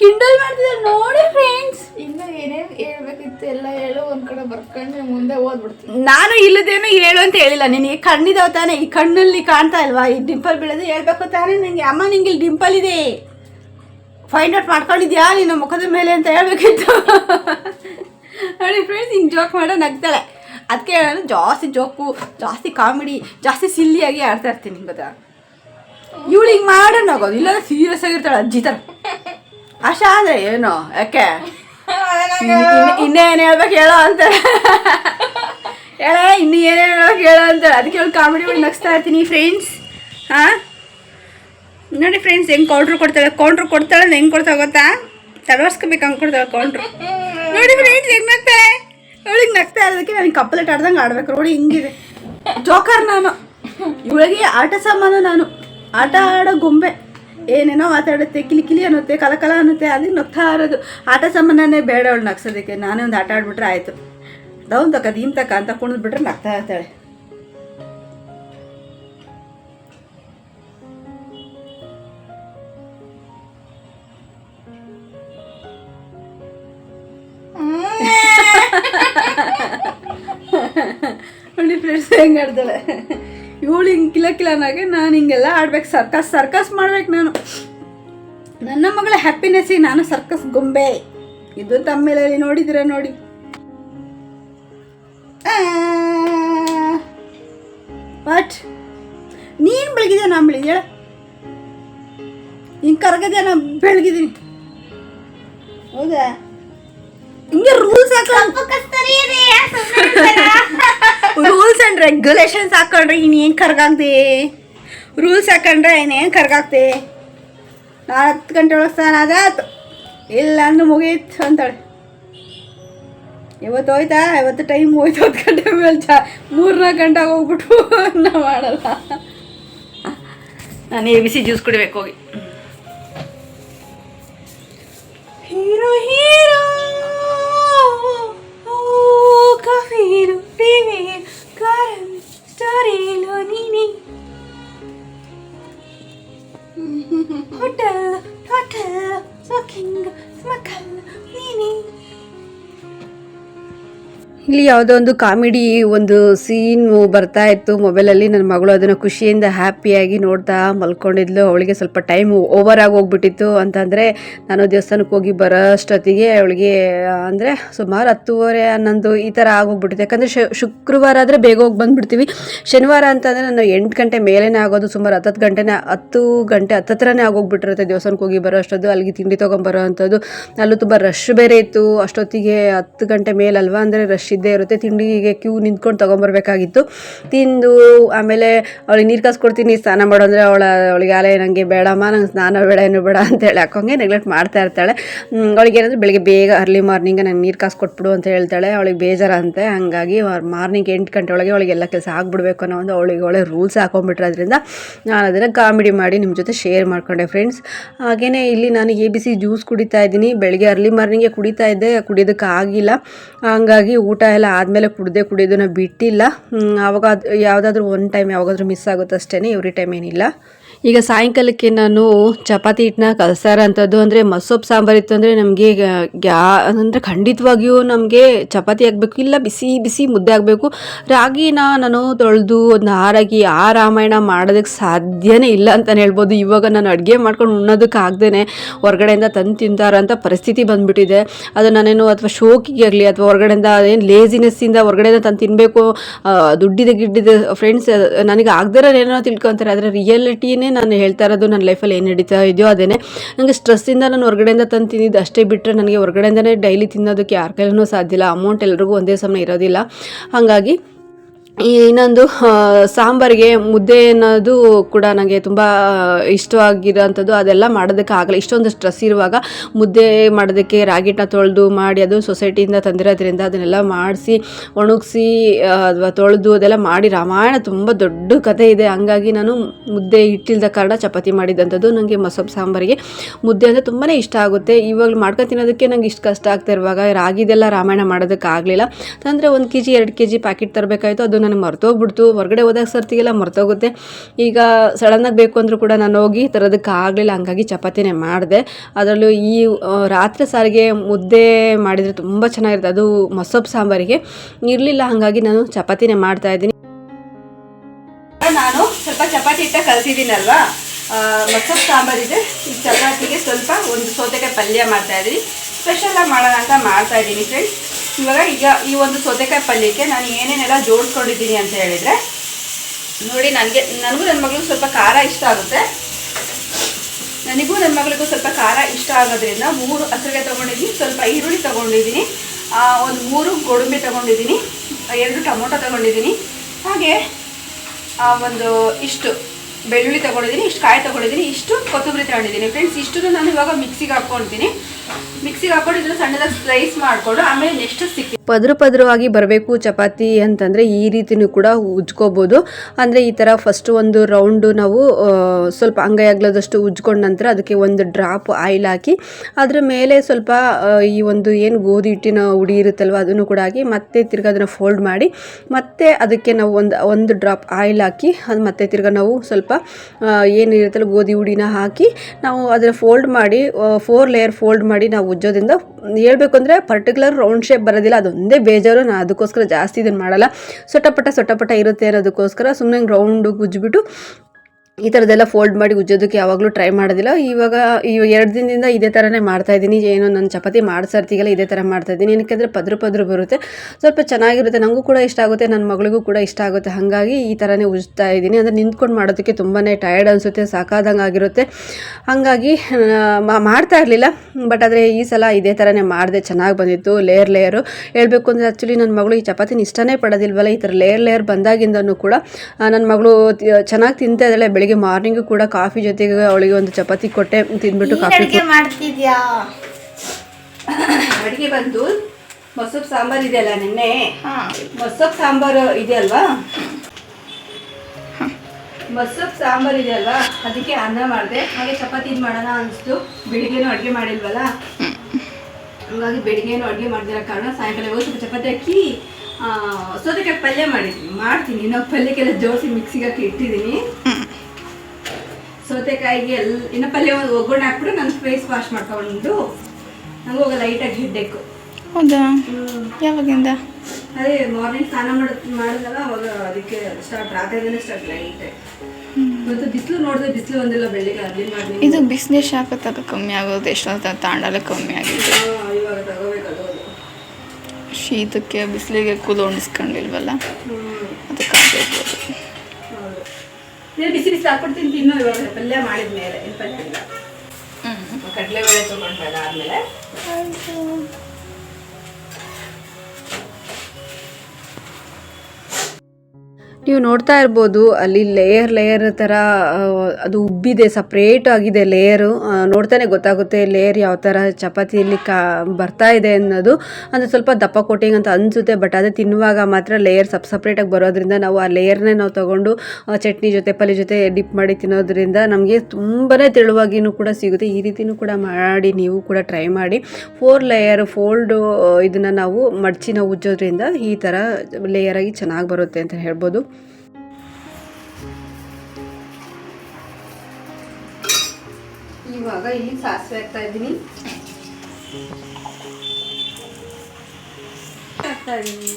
ಕಿಂಡಲ್ ಮಾಡ್ತಿದ್ದಾರೆ. ನೋಡಿ ಫ್ರೆಂಡ್ಸ್ ಇನ್ನು ಏನೇನ್ ಹೇಳ್ಬೇಕಿತ್ತು ಎಲ್ಲ ಹೇಳು. ಒಂದ್ ಕಡೆ ಬರ್ಕೊಂಡು ಮುಂದೆ ಓದ್ಬಿಡ್ತೀನಿ. ನಾನು ಇಲ್ಲದೇನು ಹೇಳು ಅಂತ ಹೇಳಿಲ್ಲ. ನಿನಗೆ ಕಣ್ಣಿದಾವ ತಾನೆ. ಈ ಕಣ್ಣಲ್ಲಿ ಕಾಣ್ತಾ ಇಲ್ವಾ? ಈ ಡಿಂಪಲ್ ಬೀಳೋದು ಹೇಳ್ಬೇಕು ತಾನೇ ನನಗೆ ಅಮ್ಮ ನಿಂಗೆ ಇಲ್ಲಿ ಡಿಂಪಲ್ ಇದೆ. ಫೈಂಡ್ ಔಟ್ ಮಾಡ್ಕೊಂಡಿದ್ಯಾ? ನಿನ್ನ ಮುಖದ ಮೇಲೆ ಅಂತ ಹೇಳ್ಬೇಕಿತ್ತು. ನೋಡಿ ಫ್ರೆಂಡ್ಸ್ ಹಿಂಗೆ ಜೋಕ್ ಮಾಡೋ ನಗ್ತಾಳೆ. ಅದಕ್ಕೆ ನಾನು ಜಾಸ್ತಿ ಜೋಕು ಜಾಸ್ತಿ ಕಾಮಿಡಿ ಜಾಸ್ತಿ ಸಿಲ್ಲಿಯಾಗಿ ಆಡ್ತಾ ಇರ್ತೀನಿ ಗೊತ್ತಾ? ಇವಳು ಹಿಂಗೆ ಮಾಡೋಣ ನಗೋದು ಇಲ್ಲಾಂದ್ರೆ ಸೀರಿಯಸ್ ಆಗಿರ್ತಾಳೆ ಅಜ್ಜಿ ಥರ ಆಶಾ ಆದರೆ ಏನು? ಯಾಕೆ? ಇನ್ನೇ ಇನ್ನೇನು ಹೇಳ್ಬೇಕು ಹೇಳೋ ಅಂತ. ಹೇಳ, ಇನ್ನು ಏನೇನು ಹೇಳ್ಬೇಕು ಹೇಳೋ ಅಂತ. ಅದಕ್ಕೆ ಹೇಳಿ ಕಾಮಿಡಿ ಮಾಡಿ ನಗಿಸ್ತಾ ಇರ್ತೀನಿ ಫ್ರೆಂಡ್ಸ್ ಹಾಂ? ನೋಡಿ ಫ್ರೆಂಡ್ಸ್ ಹೆಂಗೆ ಕೌಂಟ್ರ್ ಕೊಡ್ತಾಳೆ? ಕೌಂಟ್ರ್ ಕೊಡ್ತಾಳೆ, ಹೆಂಗೆ ಕೊಡ್ತಾ ಗೊತ್ತಾ? ತಡವರ್ಸ್ಕೋಬೇಕು ಹಂಗೆ ಕೊಡ್ತಾಳೆ ಕೌಂಟ್ರು ನೋಡಿ ಫ್ರೆಂಡ್ಸ್ ಹೆಂಗೆ ನಗ್ತಾಳೆ? ಇವಳಿಗೆ ನಗ್ತಾ ಇರೋದಕ್ಕೆ ನನಗೆ ಕಪ್ಪಲೆಟ್ ಆಡ್ದಂಗೆ ಆಡ್ಬೇಕು. ನೋಡಿ ಹಿಂಗಿದೆ. ಜೋಕರ್ ನಾನು. ಇವಳಿಗೆ ಆಟ ಸಾಮಾನು ನಾನು. ಆಟ ಆಡೋ ಗೊಂಬೆ. ಏನೇನೋ ಮಾತಾಡುತ್ತೆ ಕಿಲಿ ಕಿಲಿ ಅನ್ನುತ್ತೆ ಕಲ ಕಲ ಅನ್ನುತ್ತೆ ಅದಕ್ಕೆ ನಗ್ತಾ ಇರೋದು. ಆಟ ಸಾಮಾನೇ ಬೇಡ ಅವಳು ನಗ್ಸೋದಕ್ಕೆ ನಾನೇ ಒಂದು ಆಟ ಆಡ್ಬಿಟ್ರೆ ಆಯಿತು. ದೌನ್ ತಕ ದೀನ್ ತಕ ಅಂತ ಕುಣಿದ್ಬಿಟ್ರೆ ನಗ್ತಾ ಇರ್ತಾಳೆ. <laughs> ನೋಡಿ ಫ್ರೆಂಡ್ಸ್ ಹೆಂಗೆ ಆಡ್ತಾಳೆ. ಇವಳು ಹಿಂಗೆ ಕಿಲ ಕಿಲನಾಗೆ ನಾನು ಹಿಂಗೆಲ್ಲ ಆಡ್ಬೇಕು. ಸರ್ಕಸ್ ಸರ್ಕಸ್ ಮಾಡ್ಬೇಕು ನಾನು. ನನ್ನ ಮಗಳ ಹ್ಯಾಪಿನೆಸ್ಸಿಗೆ ನಾನು ಸರ್ಕಸ್ ಗೊಂಬೆ. ಇದು ತಮ್ಮೇಲೆ ನೋಡಿದಿರ ನೋಡಿ. ಬಟ್ ನೀನು ಬೆಳಗಿದ್ಯಾ ನಾನು ಬೆಳಗ್ಗೆ ಹಿಂಗೆ ಕರಗದೆ ನಾನು ಬೆಳಗಿದ್ದೀನಿ. ಹೌದಾ? ರೆಗ್ಯುಲೇಷನ್ಸ್ ಹಾಕೊಂಡ್ರೆ ಇನ್ನೇನು ಕರ್ಗಾಗ್ದೆ? ರೂಲ್ಸ್ ಹಾಕೊಂಡ್ರೆ ಇನ್ನೇನು ಕರ್ಗಾಗ್ತೆ ನಾನು ಹತ್ತು ಗಂಟೆ ಒಳಗೆ ಸ್ನಾನ ಆದಾತು ಇಲ್ಲ ಅಂದ್ರೆ ಮುಗೀತು ಅಂತಾಳೆ. ಇವತ್ತು ಹೋಯ್ತಾ? ಇವತ್ತು ಟೈಮ್ ಹೋಯ್ತು ಹತ್ತು ಗಂಟೆ ಮೇಲೆ ಚಾ ಮೂರ್ನಾಲ್ಕು ಗಂಟೆಗೆ ಹೋಗ್ಬಿಟ್ಟು ಅನ್ನ ಮಾಡಲ್ಲ. ನಾನು ಎ ಬಿ ಸಿ ಜ್ಯೂಸ್ ಕುಡಿಬೇಕು ಹೋಗಿ. Hero hero TV ಕಾರನ್ <laughs> hotel, hotel, smoking, smuckle, meaning. ಇಲ್ಲಿ ಯಾವುದೋ ಒಂದು ಕಾಮಿಡಿ ಒಂದು ಸೀನ್ ಬರ್ತಾ ಇತ್ತು. ಮೊಬೈಲಲ್ಲಿ ನನ್ನ ಮಗಳು ಅದನ್ನು ಖುಷಿಯಿಂದ ಹ್ಯಾಪಿಯಾಗಿ ನೋಡ್ತಾ ಮಲ್ಕೊಂಡಿದ್ಲು. ಅವಳಿಗೆ ಸ್ವಲ್ಪ ಟೈಮ್ ಓವರ್ ಆಗಿ ಹೋಗ್ಬಿಟ್ಟಿತ್ತು ಅಂತಂದರೆ ನಾನು ದೇವಸ್ಥಾನಕ್ಕೆ ಹೋಗಿ ಬರೋ ಅಷ್ಟೊತ್ತಿಗೆ ಅವಳಿಗೆ ಅಂದರೆ ಸುಮಾರು ಹತ್ತುವರೆ, ಹನ್ನೊಂದು ಈ ಥರ ಆಗೋಗ್ಬಿಟ್ಟಿತ್ತು. ಯಾಕಂದರೆ ಶುಕ್ರವಾರ ಆದರೆ ಬೇಗ ಹೋಗಿ ಬಂದುಬಿಡ್ತೀವಿ. ಶನಿವಾರ ಅಂತಂದರೆ ನಾನು ಎಂಟು ಗಂಟೆ ಮೇಲೇ ಆಗೋದು. ಸುಮಾರು ಹತ್ತತ್ತು ಗಂಟೆನೇ, ಹತ್ತು ಗಂಟೆ ಹತ್ತತ್ರನೇ ಆಗೋಗ್ಬಿಟ್ಟಿರುತ್ತೆ ದೇವಸ್ಥಾನಕ್ಕೆ ಹೋಗಿ ಬರೋ ಅಷ್ಟೊತ್ತು ಅಲ್ಲಿಗೆ ತಿಂಡಿ ತೊಗೊಂಬರೋ ಅಂಥದ್ದು. ಅಲ್ಲೂ ತುಂಬ ರಶ್ ಬೇರೆ ಇತ್ತು. ಅಷ್ಟೊತ್ತಿಗೆ ಹತ್ತು ಗಂಟೆ ಮೇಲಲ್ವಾ? ಅಂದರೆ ರಶ್ ಇದ್ದೇ ಇರುತ್ತೆ. ತಿಂಡಿಗೆ ಕ್ಯೂ ನಿಂತ್ಕೊಂಡು ತೊಗೊಂಬರ್ಬೇಕಾಗಿತ್ತು. ತಿಂದು ಆಮೇಲೆ ಅವಳಿಗೆ ನೀರು ಕಾಸ್ಕೊಡ್ತೀನಿ, ಸ್ನಾನ ಮಾಡು ಅಂದರೆ ಅವಳ, ಅವಳಿಗೆ ಆಲೆ ನನಗೆ ಬೇಡಮ್ಮ, ನಂಗೆ ಸ್ನಾನ ಬೇಡ, ಏನು ಬೇಡ ಅಂತೇಳಿ ಹಾಕೋಂಗೆ ನೆಗ್ಲೆಕ್ಟ್ ಮಾಡ್ತಾ ಇರ್ತಾಳೆ. ಅವಳಿಗೆ ಏನಂದ್ರೆ ಬೆಳಗ್ಗೆ ಬೇಗ ಅರ್ಲಿ ಮಾರ್ನಿಂಗ್ ನಂಗೆ ನೀರು ಕಾಸ್ಕೊಟ್ಬಿಡು ಅಂತ ಹೇಳ್ತಾಳೆ. ಅವಳಿಗೆ ಬೇಜಾರಂತೆ. ಹಾಗಾಗಿ ಮಾರ್ನಿಂಗ್ ಎಂಟು ಗಂಟೆ ಒಳಗೆ ಅವಳಿಗೆ ಎಲ್ಲ ಕೆಲಸ ಆಗ್ಬಿಡ್ಬೇಕು ಅನ್ನೋ ಒಂದು ಅವಳಿಗೆ ಒಳ್ಳೆ ರೂಲ್ಸ್ ಹಾಕೊಂಡ್ಬಿಟ್ರೋದ್ರಿಂದ ನಾನು ಅದನ್ನು ಕಾಮಿಡಿ ಮಾಡಿ ನಿಮ್ಮ ಜೊತೆ ಶೇರ್ ಮಾಡ್ಕೊಂಡೆ ಫ್ರೆಂಡ್ಸ್ ಹಾಗೆಯೇ ಇಲ್ಲಿ ನಾನು ಎ ಬಿ ಸಿ ಜ್ಯೂಸ್ ಕುಡಿತಾ ಇದ್ದೀನಿ. ಬೆಳಗ್ಗೆ ಅರ್ಲಿ ಮಾರ್ನಿಂಗೆ ಕುಡಿತಾ ಇದ್ದೆ. ಕುಡಿಯೋದಕ್ಕೆ ಆಗಿಲ್ಲ. ಹಂಗಾಗಿ ಊಟ ಎಲ್ಲ ಆದಮೇಲೆ ಕುಡ್ದೆ ಕುಡಿಯೋದನ್ನ ಬಿಟ್ಟಿಲ್ಲ. ಆವಾಗ ಯಾವುದಾದ್ರೂ ಒನ್ ಟೈಮ್ ಯಾವಾಗಾದ್ರೂ ಮಿಸ್ ಆಗುತ್ತೆ ಅಷ್ಟೇ ಎವ್ರಿ ಟೈಮ್ ಏನಿಲ್ಲ. ಈಗ ಸಾಯಂಕಾಲಕ್ಕೆ ನಾನು ಚಪಾತಿ ಹಿಟ್ಟನ್ನ ಕಲಸಾರ ಅಂಥದ್ದು ಅಂದರೆ ಮಸೊಪ್ಪು ಸಾಂಬಾರು ಇತ್ತು ಅಂದರೆ ನಮಗೆ ಗ್ಯಾ, ಅಂದರೆ ಖಂಡಿತವಾಗಿಯೂ ನಮಗೆ ಚಪಾತಿ ಆಗಬೇಕು, ಇಲ್ಲ ಬಿಸಿ ಬಿಸಿ ಮುದ್ದೆ ಆಗಬೇಕು. ರಾಗಿನ ನಾನು ತೊಳೆದು ಅದನ್ನ ಆರಾಗಿ ಆ ರಾಮಾಯಣ ಮಾಡೋದಕ್ಕೆ ಸಾಧ್ಯನೇ ಇಲ್ಲ ಅಂತಲೇ ಹೇಳ್ಬೋದು. ಇವಾಗ ನಾನು ಅಡುಗೆ ಮಾಡ್ಕೊಂಡು ಉಣ್ಣೋದಕ್ಕೆ ಆಗದೇ ಹೊರಗಡೆಯಿಂದ ತಂದು ಅಂತ ಪರಿಸ್ಥಿತಿ ಬಂದುಬಿಟ್ಟಿದೆ. ಅದು ನಾನೇನು, ಅಥವಾ ಶೋಕಿಗೆ ಆಗಲಿ, ಅಥವಾ ಹೊರಗಡೆಯಿಂದ ಏನು ಲೇಸಿನೆಸ್ಸಿಂದ ಹೊರಗಡೆಯಿಂದ ತಂದು ತಿನ್ನಬೇಕು ದುಡ್ಡಿದೆ, ಗಿಡ್ಡಿದೆ ಫ್ರೆಂಡ್ಸ್ ನನಗೆ ಆಗದಿರೋ ಏನೋ ತಿಳ್ಕೊತಾರೆ. ಆದರೆ ರಿಯಾಲಿಟಿನೇ ನಾನು ಹೇಳ್ತಾ ಇರೋದು ನನ್ನ ಲೈಫಲ್ಲಿ ಏನು ನಡೀತಾ ಇದೆಯೋ ಅದೇ ನನಗೆ ಸ್ಟ್ರೆಸ್ಸಿಂದ ನಾನು ಹೊರಗಡೆಯಿಂದ ತಂದು ತಿಂದಿದ್ದು ಅಷ್ಟೇ ಬಿಟ್ಟರೆ ನನಗೆ ಹೊರಗಡೆಯಿಂದನೇ ಡೈಲಿ ತಿನ್ನೋದಕ್ಕೆ ಯಾರ ಕೈಲೂ ಸಾಧ್ಯ ಇಲ್ಲ. ಅಮೌಂಟ್ ಎಲ್ರಿಗೂ ಒಂದೇ ಸಮಯ ಇರೋದಿಲ್ಲ. ಹಾಗಾಗಿ ಇನ್ನೊಂದು ಸಾಂಬಾರಿಗೆ ಮುದ್ದೆ ಅನ್ನೋದು ಕೂಡ ನನಗೆ ತುಂಬ ಇಷ್ಟವಾಗಿರೋಂಥದ್ದು. ಅದೆಲ್ಲ ಮಾಡೋದಕ್ಕೆ ಆಗಲ್ಲ. ಇಷ್ಟೊಂದು ಸ್ಟ್ರೆಸ್ ಇರುವಾಗ ಮುದ್ದೆ ಮಾಡೋದಕ್ಕೆ ರಾಗಿಟ್ನ ತೊಳೆದು ಮಾಡಿ, ಅದು ಸೊಸೈಟಿಯಿಂದ ತಂದಿರೋದ್ರಿಂದ ಅದನ್ನೆಲ್ಲ ಮಾಡಿಸಿ, ಒಣಗಿಸಿ ಅಥವಾ ತೊಳೆದು ಅದೆಲ್ಲ ಮಾಡಿ, ರಾಮಾಯಣ ತುಂಬ ದೊಡ್ಡ ಕಥೆ ಇದೆ. ಹಂಗಾಗಿ ನಾನು ಮುದ್ದೆ ಇಟ್ಟಿಲ್ದ ಕಾರಣ ಚಪಾತಿ ಮಾಡಿದಂಥದ್ದು ನನಗೆ ಮೊಸಬ್ ಸಾಂಬಾರಿಗೆ ಮುದ್ದೆ ಅಂದರೆ ತುಂಬಾ ಇಷ್ಟ ಆಗುತ್ತೆ. ಇವಾಗ ಮಾಡ್ಕೊಂಡು ತಿನ್ನೋದಕ್ಕೆ ನಂಗೆ ಇಷ್ಟು ಕಷ್ಟ ಆಗ್ತಾ ಇರುವಾಗ ರಾಗಿದೆಲ್ಲ ರಾಮಾಯಣ ಮಾಡೋದಕ್ಕೆ ಆಗಲಿಲ್ಲ. ಅಂದರೆ ಒಂದು ಕೆ ಜಿ ಎರಡು ಕೆ ಜಿ ಪ್ಯಾಕೆಟ್ ತರಬೇಕಾಯ್ತು. ಅದು ನನಗೆ ಮರ್ತೋಗ್ಬಿಡ್ತು. ಹೊರಗಡೆ ಹೋದಾಗ ಸರ್ತಿಗೆಲ್ಲ ಮರ್ತೋಗುತ್ತೆ. ಈಗ ಸಡನ್ನಾಗಿ ಬೇಕು ಅಂದರೂ ಕೂಡ ನಾನು ಹೋಗಿ ತರೋದಕ್ಕೆ ಆಗಲಿಲ್ಲ. ಹಂಗಾಗಿ ಚಪಾತಿನೇ ಮಾಡಿದೆ. ಅದರಲ್ಲೂ ಈ ರಾತ್ರಿ ಸಾರಿಗೆ ಮುದ್ದೆ ಮಾಡಿದರೆ ತುಂಬ ಚೆನ್ನಾಗಿರುತ್ತೆ. ಅದು ಮೊಸಪ್ಪು ಸಾಂಬಾರಿಗೆ. ಇರಲಿಲ್ಲ. ಹಾಗಾಗಿ ನಾನು ಚಪಾತಿನೇ ಮಾಡ್ತಾ ಇದ್ದೀನಿ. ನಾನು ಸ್ವಲ್ಪ ಚಪಾತಿ ಇಟ್ಟ ಕಲಿಸಿದ್ದೀನಲ್ವಾ ಮೊಸಪ್ ಸಾಂಬಾರಿದೆ. ಈ ಚಪಾತಿಗೆ ಸ್ವಲ್ಪ ಒಂದು ಸೌತೆಕಾಯಿ ಪಲ್ಯ ಮಾಡ್ತಾ ಇದ್ದೀನಿ. ಸ್ಪೆಷಲಾಗಿ ಮಾಡೋಣ ಅಂತ ಮಾಡ್ತಾ ಇದ್ದೀನಿ ಫ್ರೆಂಡ್ಸ್ ಇವಾಗ ಈಗ ಈ ಒಂದು ಸೌತೆಕಾಯಿ ಪಲ್ಯಕ್ಕೆ ನಾನು ಏನೇನೆಲ್ಲ ಜೋಡಿಸ್ಕೊಂಡಿದ್ದೀನಿ ಅಂತ ಹೇಳಿದರೆ, ನೋಡಿ ನನಗೆ, ನನಗೂ ನನ್ನ ಮಗಳಿಗೂ ಸ್ವಲ್ಪ ಖಾರ ಇಷ್ಟ ಆಗುತ್ತೆ. ನನಗೂ ನನ್ನ ಮಗಳಿಗೂ ಸ್ವಲ್ಪ ಖಾರ ಇಷ್ಟ ಆಗೋದ್ರಿಂದ ಮೂರು ಹಸಿರುಗೆ ತೊಗೊಂಡಿದ್ದೀನಿ, ಸ್ವಲ್ಪ ಈರುಳ್ಳಿ ತೊಗೊಂಡಿದ್ದೀನಿ ಒಂದು ಮೂರು ಗೋಡಂಬಿ ತೊಗೊಂಡಿದ್ದೀನಿ, ಎರಡು ಟೊಮೊಟೊ ತೊಗೊಂಡಿದ್ದೀನಿ. ಹಾಗೆ ಒಂದು ಇಷ್ಟು. ಬೆಳ್ಳುಳ್ಳಿ ತೊಗೊಂಡಿದ್ದೀನಿ, ಇಷ್ಟು ಕಾಯಿ ತೊಗೊಂಡಿದ್ದೀನಿ, ಇಷ್ಟು ಕೊತ್ತಂಬರಿ ತಗೊಂಡಿದ್ದೀನಿ. ಫ್ರೆಂಡ್ಸ್ ಇಷ್ಟನ್ನು ನಾನು ಇವಾಗ ಮಿಕ್ಸಿಗೆ ಹಾಕ್ಕೊಳ್ತೀನಿ ಮಿಕ್ಸಿಗೆ ಹಾಕೊಂಡು ಇದನ್ನು ಸಣ್ಣದಾಗಿ ಸ್ಲೈಸ್ ಮಾಡಿಕೊಂಡು ಆಮೇಲೆ ನೆಕ್ಸ್ಟ್ ಸಿಕ್ಕಿ ಪದ್ರ ಪದ್ರವಾಗಿ ಬರಬೇಕು ಚಪಾತಿ ಅಂತಂದರೆ ಈ ರೀತಿನೂ ಕೂಡ ಉಜ್ಕೋಬೋದು. ಅಂದರೆ ಈ ಥರ ಫಸ್ಟ್ ಒಂದು ರೌಂಡು ನಾವು ಸ್ವಲ್ಪ ಅಂಗೈ ಆಗ್ಲದಷ್ಟು ಉಜ್ಕೊಂಡ ನಂತರ ಅದಕ್ಕೆ ಒಂದು ಡ್ರಾಪ್ ಆಯಿಲ್ ಹಾಕಿ, ಅದ್ರ ಮೇಲೆ ಸ್ವಲ್ಪ ಈ ಒಂದು ಏನು ಗೋಧಿ ಹಿಟ್ಟಿನ ಉಡಿ ಇರುತ್ತಲ್ವ ಅದನ್ನು ಕೂಡ ಹಾಕಿ ಮತ್ತೆ ತಿರ್ಗಿ ಅದನ್ನು ಫೋಲ್ಡ್ ಮಾಡಿ, ಮತ್ತೆ ಅದಕ್ಕೆ ನಾವು ಒಂದು ಒಂದು ಡ್ರಾಪ್ ಆಯಿಲ್ ಹಾಕಿ ಅದು ಮತ್ತೆ ತಿರ್ಗಿ ನಾವು ಸ್ವಲ್ಪ ಆ, ಏನಿರುತ್ತಲ್ಲ ಗೋಧಿ ಹುಡಿನ ಹಾಕಿ ನಾವು ಅದನ್ನು ಫೋಲ್ಡ್ ಮಾಡಿ ಫೋರ್ ಲೇಯರ್ ಫೋಲ್ಡ್ ಮಾಡಿ ನಾವು ಉಜ್ಜೋದ್ರಿಂದ ಹೇಳ್ಬೇಕು ಅಂದರೆ ಪರ್ಟಿಕ್ಯುಲರ್ ರೌಂಡ್ ಶೇಪ್ ಬರೋದಿಲ್ಲ ಅದೊಂದೇ ಬೇಜಾರು ನಾನು ಅದಕ್ಕೋಸ್ಕರ ಜಾಸ್ತಿ ಇದನ್ನು ಮಾಡಲ್ಲ. ಸೊಟ್ಟಪಟ್ಟ ಸೊಟ್ಟಪಟ ಇರುತ್ತೆ ಅನ್ನೋದಕ್ಕೋಸ್ಕರ ಸುಮ್ಮನೆ ರೌಂಡ್ ಉಜ್ಜಿಬಿಟ್ಟು ಈ ಥರದ್ದೆಲ್ಲ ಫೋಲ್ಡ್ ಮಾಡಿ ಉಜ್ಜೋದಕ್ಕೆ ಯಾವಾಗಲೂ ಟ್ರೈ ಮಾಡೋದಿಲ್ಲ. ಇವಾಗ, ಈ ಎರಡು ದಿನದಿಂದ ಇದೇ ಥರನೇ ಮಾಡ್ತಾ ಇದ್ದೀನಿ. ಏನು ನಾನು ಚಪಾತಿ ಮಾಡ್ಸರ್ತಿಗೆಲ್ಲ ಇದೇ ಥರ ಮಾಡ್ತಾ ಇದ್ದೀನಿ. ಏನಕ್ಕೆ ಪದ್ರ ಪದ್ರ ಬರುತ್ತೆ. ಸ್ವಲ್ಪ ಚೆನ್ನಾಗಿರುತ್ತೆ. ನನಗೂ ಕೂಡ ಇಷ್ಟ ಆಗುತ್ತೆ. ನನ್ನ ಮಗಳಿಗೂ ಕೂಡ ಇಷ್ಟ ಆಗುತ್ತೆ. ಹಾಗಾಗಿ ಈ ಥರನೇ ಉಜ್ತಾ ಇದ್ದೀನಿ. ಅಂದರೆ ನಿಂತ್ಕೊಂಡು ಮಾಡೋದಕ್ಕೆ ತುಂಬಾ ಟಯರ್ಡ್ ಅನಿಸುತ್ತೆ. ಸಾಕಾದಂಗೆ ಆಗಿರುತ್ತೆ. ಹಾಗಾಗಿ ಮಾಡ್ತಾ ಇರಲಿಲ್ಲ. ಬಟ್ ಆದರೆ ಈ ಸಲ ಇದೇ ಥರನೇ ಮಾಡಿದೆ. ಚೆನ್ನಾಗಿ ಬಂದಿತ್ತು. ಲೇಯರ್ ಲೇಯರು ಹೇಳಬೇಕು ಅಂದರೆ ಆ್ಯಕ್ಚುಲಿ ನನ್ನ ಮಗಳು ಈ ಚಪಾತಿನ ಇಷ್ಟನೇ ಪಡೋದಿಲ್ವಲ್ಲ? ಈ ಥರ ಲೇಯರ್ ಲೇಯರ್ ಬಂದಾಗಿಂದನೂ ಕೂಡ ನನ್ನ ಮಗಳು ಚೆನ್ನಾಗಿ ತಿಂತಾ ಇದ್ದಾಳೆ. ಬೆಳಿಗ್ಗೆ ಮಾರ್ನಿಂಗ್ ಕೂಡ ಕಾಫಿ ಜೊತೆಗೆ ಅವಳಿಗೆ ಒಂದು ಚಪಾತಿ ಕೊಟ್ಟೆ ತಿಂದ್ಬಿಟ್ಟು ಕಾಫಿ ಅಡುಗೆ ಮಾಡ್ತಿದ್ಯಾ? <coughs> ಅಡುಗೆ ಬಂದು ಮೊಸರು ಸಾಂಬಾರ್ ಇದೆಯಲ್ಲ ನಿನ್ನೆ? ಹಾ. ಮೊಸರು ಸಾಂಬಾರು ಇದೆಯಲ್ವಾ ಮೊಸರು ಸಾಂಬಾರು ಇದೆಯಲ್ವಾ ಅದಕ್ಕೆ ಅನ್ನ ಮಾಡಿದೆ. ಹಾಗೆ ಚಪಾತಿ ಇದು ಮಾಡೋಣ ಅನಿಸ್ತು. ಬೆಳಿಗ್ಗೆನೂ ಅಡುಗೆ ಮಾಡಿಲ್ವಲ್ಲ? ಹಾಗಾಗಿ ಬೆಳಿಗ್ಗೆನೂ ಅಡುಗೆ ಮಾಡಿದಿರೋ ಕಾರಣ ಸಾಯಂಕಾಲ ಹೋಗಿ ಸ್ವಲ್ಪ ಚಪಾತಿ ಹಾಕಿ ಆ, ಸೌತೆಕಾಯಿ ಪಲ್ಯ ಮಾಡಿದ್ದೀನಿ ಮಾಡ್ತೀನಿ. ನಾವು ಪಲ್ಯಕ್ಕೆಲ್ಲ ಜೋಡಿಸಿ ಮಿಕ್ಸಿಗೆ ಹಾಕಿ ಇಟ್ಟಿದ್ದೀನಿ. ಸೌತೆಕಾಯಿಗೆ ಎಲ್ಲ ಇನ್ನು ಪಲ್ಯ ಒಂದು ಒಗ್ಗರಣೆ ಹಾಕ್ಬಿಟ್ಟು ನಾನು ಫೇಸ್ ವಾಶ್ ಮಾಡ್ಕೊಂಡು ನಂಗೆ ಹೋಗ ಲೈಟಾಗಿ ಹಿಡ್ಬೇಕು ಹೌದಾ? ಯಾವಾಗಿಂದ? ಅದೇ ಮಾರ್ನಿಂಗ್ ಸ್ನಾನ ಮಾಡೋದು ಮಾಡಿದಾಗ ಅವಾಗ ಅದಕ್ಕೆ ಸ್ಟಾರ್ಟ್ ರಾತ್ರಿಯಿಂದನೇ ಸ್ಟಾರ್ಟ್ ಲೈಟ್ ಮತ್ತು ಬಿಸಿಲು ನೋಡಿದ್ರೆ ಬಿಸಿಲು ಒಂದಿಲ್ಲ ಬೆಳಿಗ್ಗೆ ಅಲ್ಲಿ ಮಾಡಿ ಇದು ಬಿಸ್ನೆಸ್ ತಗ ಕಮ್ಮಿ ಆಗೋದು ಎಷ್ಟೊಂದು ತಾಂಡಲ್ಲ ಕಮ್ಮಿ ಆಗಿದೆ. ಇವಾಗ ತಗೋಬೇಕು ಶೀತಕ್ಕೆ ಬಿಸಿಲಿಗೆ ಕೂದಲು ಉಣಿಸ್ಕೊಂಡಿಲ್ವಲ್ಲ? ಅದಕ್ಕೆ ನೀನು ಬಿಸಿ ಬಿಸಿ ಹಾಕ್ಬಿಡ್ತೀನಿ ತಿನ್ನೋ ಇವಾಗ. ಪಲ್ಯ ಮಾಡಿದ್ಮೇಲೆ ಏನು ಪಲ್ಯ ಇಲ್ಲ. ಕಡಲೆಬೇಳೆ ತೊಗೊಂಡು ಅದಾದ್ಮೇಲೆ ನೀವು ನೋಡ್ತಾ ಇರ್ಬೋದು, ಅಲ್ಲಿ ಲೇಯರ್ ಲೇಯರ್ ಥರ ಅದು ಉಬ್ಬಿದೆ ಸಪ್ರೇಟ್ ಆಗಿದೆ ಲೇಯರು ನೋಡ್ತಾನೆ ಗೊತ್ತಾಗುತ್ತೆ ಲೇಯರ್ ಯಾವ ಥರ ಚಪಾತಿಯಲ್ಲಿ ಕಾ, ಬರ್ತಾ ಇದೆ ಅನ್ನೋದು. ಅಂದರೆ ಸ್ವಲ್ಪ ದಪ್ಪ ಕೋಟಿಂಗ್ ಅಂತ ಅನಿಸುತ್ತೆ ಬಟ್ ಅದೇ ತಿನ್ನುವಾಗ ಮಾತ್ರ ಲೇಯರ್ ಸಪ್ ಸಪ್ರೇಟಾಗಿ ಬರೋದ್ರಿಂದ ನಾವು ಆ ಲೇಯರ್ನೇ ನಾವು ತೊಗೊಂಡು ಚಟ್ನಿ ಜೊತೆ ಪಲ್ಯ ಜೊತೆ ಡಿಪ್ ಮಾಡಿ ತಿನ್ನೋದ್ರಿಂದ ನಮಗೆ ತುಂಬಾ ತೆಳುವಾಗಿನೂ ಕೂಡ ಸಿಗುತ್ತೆ. ಈ ರೀತಿನೂ ಕೂಡ ಮಾಡಿ, ನೀವು ಕೂಡ ಟ್ರೈ ಮಾಡಿ. ಫೋರ್ ಲೇಯರ್ ಫೋಲ್ಡು ಇದನ್ನು ನಾವು ಮಡಚಿನ ಉಜ್ಜೋದ್ರಿಂದ ಈ ಥರ ಲೇಯರಾಗಿ ಚೆನ್ನಾಗಿ ಬರುತ್ತೆ ಅಂತ ಹೇಳ್ಬೋದು. ಇವಾಗ ಇಲ್ಲಿ ಸಾಸಿವೆ ಹಾಕ್ತಾ ಇದ್ದೀನಿ. ಹಾಕ್ತಾ ಇದ್ದೀನಿ.